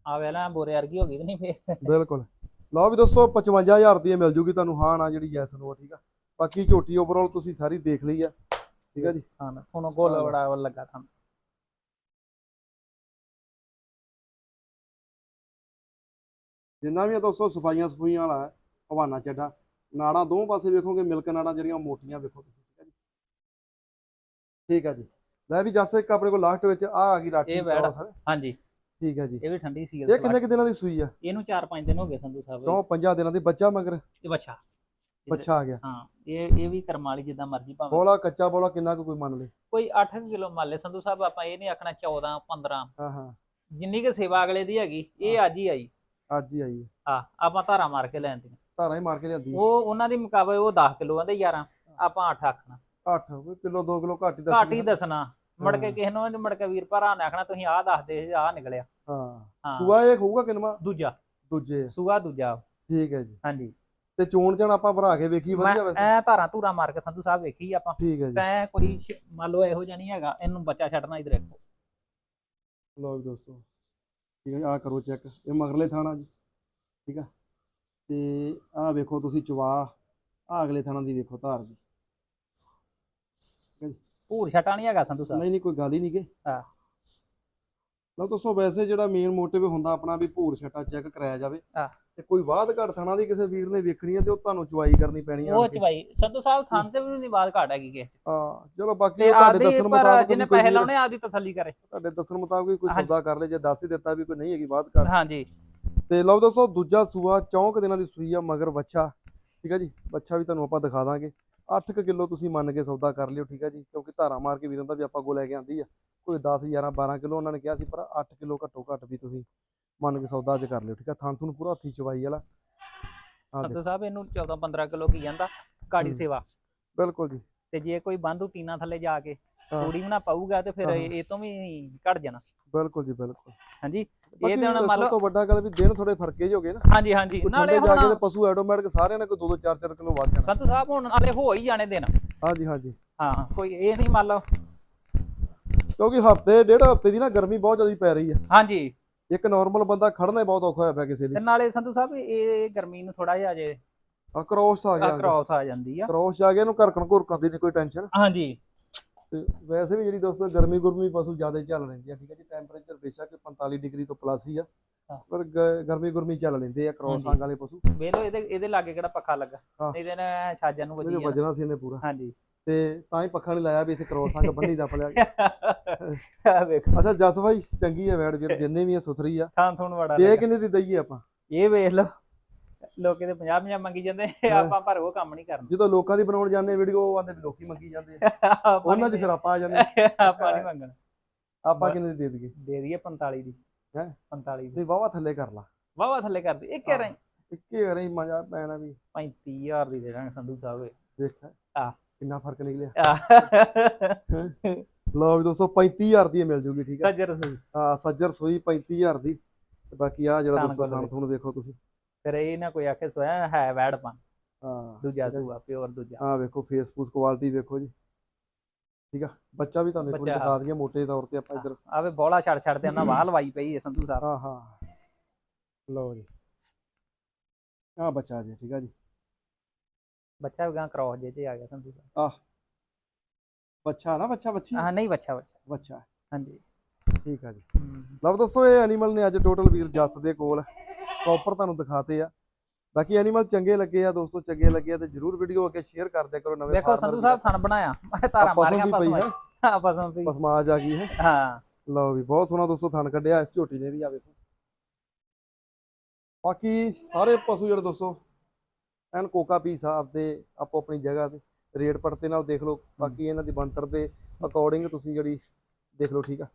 ਆ ਵੇਲਾ ਬੋਰੇ ਵਰਗੀ ਹੋ ਗਈ ਤੇ ਨਹੀਂ ਫੇਰ। ਬਿਲਕੁਲ। ਲਓ ਵੀ ਦੋਸਤੋ 55000 ਦੀ ਇਹ ਮਿਲ ਜੂਗੀ ਤੁਹਾਨੂੰ ਹਾਂ ਨਾ ਜਿਹੜੀ ਯੈਸ ਨੂੰ ਠੀਕ ਆ। ਬਾਕੀ ਝੋਟੀ ਓਵਰਆਲ ਤੁਸੀਂ ਸਾਰੀ ਦੇਖ ਲਈ ਆ ਠੀਕ ਆ ਜੀ? ਹਾਂ ਤੁਹਾਨੂੰ ਗੋਲ। ਬੜਾ ਲੱਗਾ ਤੁਹਾਨੂੰ। ਜਿੰਨਾ ਵੀ ਆ ਦੋਸਤੋ ਸਫਾਈਆਂ ਸਫੂਈਆਂ ਵਾਲਾ ਹੈ। ਹਵਾਨਾ ਚੱਡਾ। ਨਾੜਾਂ ਦੋਵੇਂ ਪਾਸੇ ਵੇਖੋਗੇ ਮਿਲਕ ਨਾੜਾਂ ਜਿਹੜੀਆਂ ਮੋਟੀਆਂ ਵੇਖੋ ਤੁਸੀਂ ਠੀਕ ਆ ਜੀ? ਠੀਕ ਆ ਜੀ। ਲੈ ਵੀ ਜੱਸ ਇੱਕ ਆਪਣੇ ਕੋਲ ਲਾਸਟ ਵਿੱਚ ਆ ਆ ਗਈ ਰਾਠੀ। ਇਹ ਆ। ਸਰ। ਹਾਂਜੀ। ਠੀਕ ਆ ਜੀ। ਇਹ ਵੀ ਠੰਡੀ ਸੀ ਇਹ ਕਿੰਨੇ ਕਿ ਦਿਨਾਂ ਦੀ ਸੂਈ ਆ? ਇਹਨੂੰ 4-5 ਦਿਨ ਹੋ ਗਏ ਸੰਧੂ ਸਾਹਿਬ ਦੋ। ਪੰਜਾਂ ਦਿਨਾਂ ਦੀ ਬੱਚਾ ਮਗਰ? ਇਹ ਬੱਚਾ। ਬੱਚਾ ਆ ਗਿਆ। ਹਾਂ ਇਹ ਇਹ ਵੀ ਕਰਮ ਵਾਲੀ ਜਿੱਦਾਂ ਮਰਜ਼ੀ ਭਾਵੇਂ। ਬੋਲਾ ਕੱਚਾ ਬੋਲਾ ਕਿੰਨਾ ਕੁ ਕੋਈ ਮੰਨ ਲੇ? ਕੋਈ 8 ਕਿਲੋ ਮੰਨ ਲੈ ਸੰਧੂ ਸਾਹਿਬ ਆਪਾਂ ਇਹ ਨਹੀਂ ਆਖਣਾ 14 15 ਹਾਂ ਹਾਂ। ਜਿੰਨੀ ਕਿ ਸੇਵਾ ਅਗਲੇ ਦੀ ਹੈਗੀ ਇਹ ਅੱਜ ਹੀ ਆਈ। ਅੱਜ ਹੀ ਆਈ ਹੈ। ਹਾਂ ਆਪਾਂ ਧਾਰਾ ਮਾਰ ਕੇ ਲੈਂਦੇ ਧਾਰਾਂ ਹੀ ਮਾਰ ਕੇ ਲਿਆਂਦੀ। ਉਹ ਉਹਨਾਂ ਦੀ ਮੁਕਾਬਲੇ ਉਹ 10 ਕਿਲੋ ਆਂਦੇ 11 ਆਪਾਂ 8 ਆਖਣਾ। 8 ਕਿਲੋ 2 ਕਿਲੋ ਘੱਟ ਹੀ ਘੱਟ ਹੀ ਦੱਸੀ ਦੱਸਣਾ। ਮੁੜ ਕੇ ਹਾਂ। ਕਿਸੇ ਨੂੰ ਮੁੜ ਕੇ ਵੀਰ ਭਰਾ ਨੇ ਆਖਣਾ ਤੁਸੀਂ ਆਹ ਦੱਸਦੇ ਆਹ ਨਿਕਲਿਆ। ਹਾਂ। ਹਾਂ। ਸੂਆ ਇਹ ਖੂਗਾ ਕਿੰਨਵਾ? ਦੂਜਾ। ਦੂਜੇ। ਸੂਆ ਦੂਜਾ। ਠੀਕ ਹੈ ਜੀ। ਹਾਂਜੀ। ਤੇ ਚੋਣ ਜਣ ਆਪਾਂ ਭਰਾ ਕੇ ਵੇਖੀ ਵਧੀਆ ਵੈਸੇ। ਐ ਧਾਰਾ ਧੂਰਾ ਮਾਰ ਕੇ ਸੰਧੂ ਸਾਹਿਬ ਵੇਖੀ ਆਪਾਂ। ਠੀਕ ਹੈ ਜੀ। ਤੈਂ ਕੋਈ ਮੰਨ ਲਓ ਇਹੋ ਜਿਹਾ ਨਹੀਂ ਹੈਗਾ ਇਹਨੂੰ ਬੱਚਾ ਛੱਡਣਾ ਇਧਰ ਦੇਖੋ। ਜੀ ਦੋਸਤੋ। ਠੀਕ ਹੈ ਆ ਕਰੋ ਚੈੱਕ। ਇਹ ਮਗਰਲੇ ਥਾਣਾ ਜੀ। ਠੀਕ ਆ। ਤੇ ਆਹ ਵੇਖੋ ਤੁਸੀਂ ਚਵਾ ਆ ਅਗਲੇ ਥਾਣਾ ਦੀ ਵੇਖੋ ਧਾਰ ਜੀ ਭੂਰ ਛਟਾ ਨਹੀਂ ਹੈਗਾ ਸੰਧੂ ਸਾਹਿਬ ਨਹੀਂ ਨਹੀਂ ਕੋਈ ਗੱਲ ਹੀ ਨਹੀਂ ਕਿ ਹਾਂ। ਲਓ ਦੋਸਤੋ ਵੈਸੇ ਜਿਹੜਾ ਮੇਨ ਮੋਟਿਵ ਹੁੰਦਾ ਆਪਣਾ ਵੀ ਭੂਰ ਛਟਾ ਚੈੱਕ ਕਰਾਇਆ ਜਾਵੇ ਹਾਂ। ਤੇ ਕੋਈ ਬਾਅਦ ਘਟ ਥਾਣਾ ਦੀ ਕਿਸੇ ਵੀਰ ਨੇ ਵੇਖਣੀ ਹੈ ਤੇ ਉਹ ਤੁਹਾਨੂੰ ਚਵਾਈ ਕਰਨੀ ਪੈਣੀ ਆ ਉਹ ਆਣ ਕੇ। ਚਵਾਈ ਸੰਧੂ ਸਾਹਿਬ ਥਾਂ ਤੇ ਵੀ ਨਹੀਂ ਬਾਤ ਘਾਟ ਹੈਗੀ ਚ। ਹਾਂ ਚਲੋ ਬਾਕੀ ਤੇ ਉਹ ਤੁਹਾਡੇ ਆਦੀ ਦੱਸਣ ਪਰ ਮੁਤਾਬਕ ਜਿਹਨੇ ਕੋਈ ਪੈਸੇ ਵੀਰ- ਲਾਉਣੇ ਆਦੀ ਤਸੱਲੀ ਕਰੇ ਤੁਹਾਡੇ ਦੱਸਣ ਮੁਤਾਬਕ ਹੀ ਕੋਈ ਹਾਂਜੀ। ਸੌਦਾ ਕਰ ਲੇ ਜੇ ਦੱਸ ਹੀ ਦਿੱਤਾ ਵੀ ਕੋਈ ਨਹੀਂ ਹੈਗੀ ਬਾਅਦ ਘਟ ਹਾਂਜੀ ਤੇ ਲਓ ਦੋਸਤੋ ਦੂਜਾ ਸੂਆ ਚੌਂਕ ਦਿਨਾਂ ਦੀ ਸੂਈ ਆ ਮਗਰ ਬੱਚਾ ਠੀਕ ਆ ਜੀ? ਬੱਚਾ ਵੀ ਤੁਹਾਨੂੰ ਆਪਾਂ ਦਿਖਾ ਦਾਂਗੇ। 8 ਕਿਲੋ ਤੁਸੀਂ ਮੰਨ ਕੇ ਸੌਦਾ ਕਰ ਲਿਓ ਠੀਕ ਆ ਜੀ? ਕਿਉਂਕਿ ਧਾਰਾ ਮਾਰ ਕੇ ਵੀਰਾਂ ਦਾ ਵੀ ਆਪਾਂ ਕੋ ਲੈ ਕੇ ਆਂਦੀ ਆ। ਕੋਈ 10 11 12 ਕਿਲੋ ਉਹਨਾਂ ਨੇ ਕਿਹਾ ਸੀ ਪਰ 8 ਕਿਲੋ ਘੱਟੋ ਘੱਟ ਵੀ ਤੁਸੀਂ ਮੰਨ ਕੇ ਸੌਦਾ ਅੱਜ ਕਰ ਲਿਓ ਠੀਕ ਆ? ਥਣ ਤੁਹਾਨੂੰ ਪੂਰਾ ਹੱਥੀ ਚਵਾਈ ਵਾਲਾ। ਹਾਂ ਦੇਖੋ। ਸਾਹਿਬ ਇਹਨੂੰ 14 15 ਕਿਲੋ ਕੀ ਜਾਂਦਾ? ਕਾੜੀ ਹੂੰ। ਸੇਵਾ। ਬਿਲਕੁਲ ਜੀ। ਤੇ ਜੇ ਕੋਈ ਬੰਦੂ ਟੀਨਾ ਥੱਲੇ ਜਾ ਕੇ ਹਾਂ। ਥੋੜੀ ਬਣਾ ਪਾਊਗਾ ਤੇ ਫਿਰ ਹਾਂ। ਇਹ ਇਹ ਤੋਂ ਵੀ ਘਟ ਜਾਣਾ। ਬਿਲਕੁਲ ਜੀ ਬਿਲਕੁਲ। ਹਾਂਜੀ? ਬਾਕੀ ਤੇ ਹੁਣ ਸਭ ਮੰਨ ਲਓ- ਤੋਂ ਵੱਡਾ ਗੱਲ ਵੀ ਦਿਨ ਥੋੜੇ ਫਰਕੇ ਗਏ ਨਾ। ਹਾਂਜੀ ਹਾਂਜੀ। ਨਾਲੇ ਠੰਡੇ ਜਾ ਕੇ ਹੁਣ ਤੇ ਪਸ਼ੂ ਆਟੋਮੈਟਿਕ ਸਾਰਿਆਂ ਨੇ ਕੋਈ 2 2 4 4 ਕਿਲੋ ਵੱਧ ਜਾਣਾ। ਸੰਧੂ ਸਾਹਿਬ ਹੁਣ ਨਾਲੇ ਹੋ ਹੀ ਜਾਣੇ ਦਿਨ। ਹਾਂਜੀ ਹਾਂਜੀ। ਹਾਂ ਕੋਈ ਇਹ ਨਹੀਂ ਮੰਨ ਲਓ। ਕਿਉਂਕਿ ਹਫ਼ਤੇ ਡੇਢ ਹਫ਼ਤੇ ਦੀ ਨਾ ਗਰਮੀ ਬਹੁਤ ਜ਼ਿਆਦਾ ਪੈ ਰਹੀ ਆ। ਹਾਂਜੀ। ਇੱਕ ਨਾਰਮਲ ਬੰਦਾ ਖੜਨਾ ਬਹੁਤ ਔਖਾ ਹੋਇਆ ਪਿਆ ਕਿਸੇ ਤੇ ਲਈ ਨਾਲੇ ਸੰਧੂ ਸਾਹਿਬ ਇਹ ਗਰਮੀ ਨੂੰ ਥੋੜਾ ਜਿਹਾ ਜੇ ਆ ਕ੍ਰੋਸ ਆ ਗਿਆ ਕ੍ਰਾਸ ਆ ਜਾਂਦੀ ਆ। ਕ੍ਰੋਸ ਆ ਗਿਆ ਇਹਨੂੰ ਘਰਕਣ ਘੁਰਕਣ ਦੀ ਨਹੀਂ ਕੋਈ ਟੈਨਸ਼ਨ ਹਾਂਜੀ। ਤੇ ਵੈਸੇ ਵੀ ਜਿਹੜੀ ਦੋਸਤੋ ਗਰਮੀ ਗੁਰਮੀ ਪਸ਼ੂ ਜ਼ਿਆਦਾ ਚੱਲ ਰਹਿੰਦੀ ਆ ਠੀਕ ਹੈ ਜੀ ਟੈਂਪਰੇਚਰ ਬੇਸ਼ੱਕ 45 ਡਿਗਰੀ ਤੋਂ ਪਲੱਸ ਹੀ ਆ ਹਾਂ। ਪਰ ਗ- ਗਰਮੀ ਗੁਰਮੀ ਚੱਲ ਲੈਂਦੇ ਆ ਕ੍ਰੋਸ ਹਾਂਜੀ। ਅੰਗ ਵਾਲੇ ਪਸ਼ੂ ਵੇਲੋ ਇਹਦੇ ਇਹਦੇ ਲਾਗੇ ਕਿਹੜਾ ਪੱਖਾ ਲੱਗਾ ਹਾਂ। ਇਹਦੇ ਨਾਲ ਛਾਜਾਂ ਨੂੰ ਇਹਦੇ ਵੱਜੀ ਜਾਣਾ। ਵਜਣਾ ਸੀ ਇਹਨੇ ਪੂਰਾ ਹਾਂਜੀ ਤੇ ਤਾਂ ਹੀ ਪੱਖਾ ਨਹੀਂ ਲਾਇਆ ਵੀ ਇੱਥੇ ਕ੍ਰੋਸ ਅੰਗ ਬੰਨੀ ਦਾ ਪਲਿਆ ਆ ਵੇਖੋ ਅੱਛਾ ਜਸ ਭਾਈ ਚੰਗੀ ਆ ਵੈੜ ਵੀਰ ਜਿੰਨੇ ਵੀ ਆ ਸੁਥਰੀ ਆ ਥਾਂ ਬੜਾ ਤੇ ਇਹ ਲੱਗਾ। ਕਿੰਨੇ ਦੀ ਦਈਏ ਆਪਾਂ ਇਹ ਵੇਖ ਲਓ ਲੋਕੇ ਤੇ 50 50 ਮੰਗੀ ਜਾਂਦੇ ਹਾਂ। ਆਪਾਂ ਪਰ ਉਹ ਕੰਮ ਨਹੀਂ ਕਰਨਾ। ਜਦੋਂ ਲੋਕਾਂ ਦੀ ਬਣਾਉਣ ਜਾਂਦੇ ਵੀਡੀਓ ਉਹ ਆਂਦੇ ਲੋਕੀ ਮੰਗੀ ਜਾਂਦੇ ਆ। ਉਹਨਾਂ 'ਚ ਫਿਰ ਆਪਾਂ ਆ ਜਾਂਦੇ [laughs] ਆਪਾਂ ਨਹੀਂ ਮੰਗਣਾ। ਆਪਾਂ ਕਿੰਨੇ ਦੀ ਦੇ ਦਈਏ? ਦੇ ਦਈਏ 45 ਦੀ। ਹੈਂ? 45 ਦੀ। ਵਾਵਾ ਥੱਲੇ ਕਰ ਲਾ। ਵਾਵਾ ਥੱਲੇ ਕਰ ਦੇ ਇੱਕ ਰਹੀ। ਇੱਕੇ ਕਰੇ ਮਜ਼ਾ ਪੈਣਾ ਵੀ। 35000 ਦੀ ਦੇ ਦਾਂਗੇ ਸੰਧੂ ਸਾਹਿਬ ਵੇਖ ਹਾਂ। ਕਿੰਨਾ ਫ਼ਰਕ ਨਿਕਲਿਆ। ਲਓ ਵੀ ਦੋਸਤੋ 35000 ਦੀ ਮਿਲ ਜੂਗੀ ਠੀਕ ਆ? ਸੱਜਰ ਸੂਈ। ਹਾਂ ਸੱਜਰ ਸੂਈ 35000 ਦੀ। ਬਾਕੀ ਆ ਜਿਹੜਾ ਦੋਸਤੋ। ਤੁਹਾਨੂੰ ਵੇਖੋ ਤੁਸੀਂ। ਫਿਰ ਇਹ ਨਾ ਕੋਈ ਆਖੇ ਸੋਇਆ ਹੈ ਵੈੜ ਪਾ ਹਾਂ ਦੂਜਾ। ਸੂਆ ਪਿਓਰ ਦੂਜਾ। ਆਹ ਵੇਖੋ ਫੇਸਬੁੱਕ ਕੁਆਲਿਟੀ ਵੇਖੋ ਜੀ। ਠੀਕ ਆ? ਬੱਚਾ ਵੀ ਤੁਹਾਨੂੰ ਇੱਕ ਵਾਰੀ। ਦਿਖਾ ਦਈਏ ਮੋਟੇ ਤੌਰ ਤੇ ਆਪਾਂ ਇੱਧਰ। ਆਵੇ ਬੋਲਾ ਛੱਡ ਛੱਡ ਤੇ ਉਹਨਾਂ ਵਾਹ ਲਵਾਈ ਪਈ ਹੈ ਸੰਧੂ ਸਾਹਿਬ। ਹਾਂ ਹਾਂ। ਲਓ ਜੀ। ਆ ਬੱਚਾ ਜੀ ਠੀਕ ਆ ਜੀ। ਬੱਚਾ ਵੀ ਗਾਂ ਕ੍ਰੋਸ ਜੇ ਚ ਆ ਗਿਆ ਸੰਧੂ ਸਾਹਿਬ। ਬੱਚਾ ਨਾ ਬੱਚਾ ਬੱਚੀ? ਹਾਂ ਨਹੀਂ ਬੱਚਾ ਬੱਚਾ। ਬੱਚਾ। ਹਾਂਜੀ। ਠੀਕ ਆ ਜੀ। ਲਓ ਦੋਸਤੋ ਇਹ ਐਨੀਮਲ ਨੇ ਅੱਜ ਟੋਟਲ ਵੀਰ ਜੱਸ ਦੇ ਕੋਲ ਪ੍ਰੋਪਰ ਤੁਹਾਨੂੰ ਦਿਖਾਤੇ ਆ। ਬਾਕੀ ਐਨੀਮਲ ਚੰਗੇ ਲੱਗੇ ਆ ਦੋਸਤੋ ਚੰਗੇ ਲੱਗੇ ਆ ਤੇ ਜਰੂਰ ਵੀਡੀਓ ਅੱਗੇ ਸ਼ੇਅਰ ਕਰ ਦਿਆ ਕਰੋ ਨਵੇਂ farmer ਸੰਧੂ। ਸਾਹਿਬ ਥਣ ਬਣਾਇਆ। ਮੈਂ ਪਸਮ ਮਾਰੀਆਂ ਪਈ ਪਸਮ ਹੈ। ਪਸਮ ਵੀ ਪਸਮਾਜ ਆ ਗਈ ਹੈ। ਹਾਂ। ਲਓ ਵੀ ਬਹੁਤ ਸੋਹਣਾ ਦੋਸਤੋ ਥਣ ਕੱਢਿਆ ਇਸ ਝੋਟੀ ਨੇ ਵੀ ਆ ਵੇਖੋ। ਬਾਕੀ ਸਾਰੇ ਪਸ਼ੂ ਜਿਹੜੇ ਦੋਸਤੋ ਐਨ ਕੋਕਾ ਪੀਸ ਆਪਦੇ ਆਪੋ ਆਪਣੀ ਜਗ੍ਹਾ ਤੇ ਰੇਟ ਪੜਤੇ ਨਾਲ ਦੇਖ ਲਓ ਬਾਕੀ ਇਹਨਾਂ ਦੀ ਬਣਤਰ ਦੇ ਅਕੋਰਡਿੰਗ ਤੁਸੀਂ ਜਿਹੜੀ ਦੇਖ ਲਓ ਠੀਕ ਆ।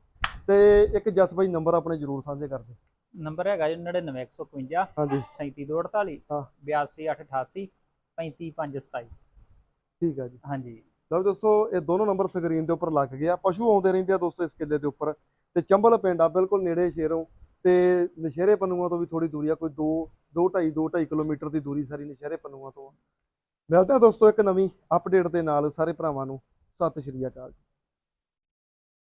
ਤੇ ਇੱਕ ਜਸ ਬਾਈ ਨੰਬਰ ਆਪਣੇ ਜਰੂਰ ਸਾਂਝੇ ਕਰ ਦਿਓ। ਨੰਬਰ ਹੈਗਾ ਜੀ 99151 ਹਾਂਜੀ। 37248 ਹਾਂ। 82888 35527 ਠੀਕ ਆ ਜੀ। ਹਾਂਜੀ। ਲਓ ਦੋਸਤੋ ਇਹ ਦੋਨੋਂ ਨੰਬਰ ਸਕਰੀਨ ਦੇ ਉੱਪਰ ਲੱਗ ਗਿਆ ਪਸ਼ੂ ਆਉਂਦੇ ਰਹਿੰਦੇ ਆ ਦੋਸਤੋ ਇਸ ਕਿੱਲੇ ਦੇ ਉੱਪਰ। ਤੇ ਚੰਬਲ ਪਿੰਡ ਆ ਬਿਲਕੁਲ ਨੇੜੇ ਸ਼ੇਰੋਂ। ਤੇ ਨਸ਼ਹਿਰੇ ਪੰਨੂਆਂ ਤੋਂ ਵੀ ਥੋੜੀ ਦੂਰੀ ਆ ਕੋਈ 2 2 2.5 2 2.5 ਕਿਲੋਮੀਟਰ ਦੀ ਦੂਰੀ ਸਾਰੀ ਨਸ਼ਹਿਰੇ ਪੰਨੂਆਂ ਤੋਂ ਆ। ਮਿਲਦੇ ਆ ਦੋਸਤੋ ਇੱਕ ਨਵੀਂ ਅਪਡੇਟ ਦੇ ਨਾਲ ਸਾਰੇ ਭਰਾਵਾਂ ਨੂੰ। ਸਤਿ ਸ਼੍ਰੀ ਅਕਾਲ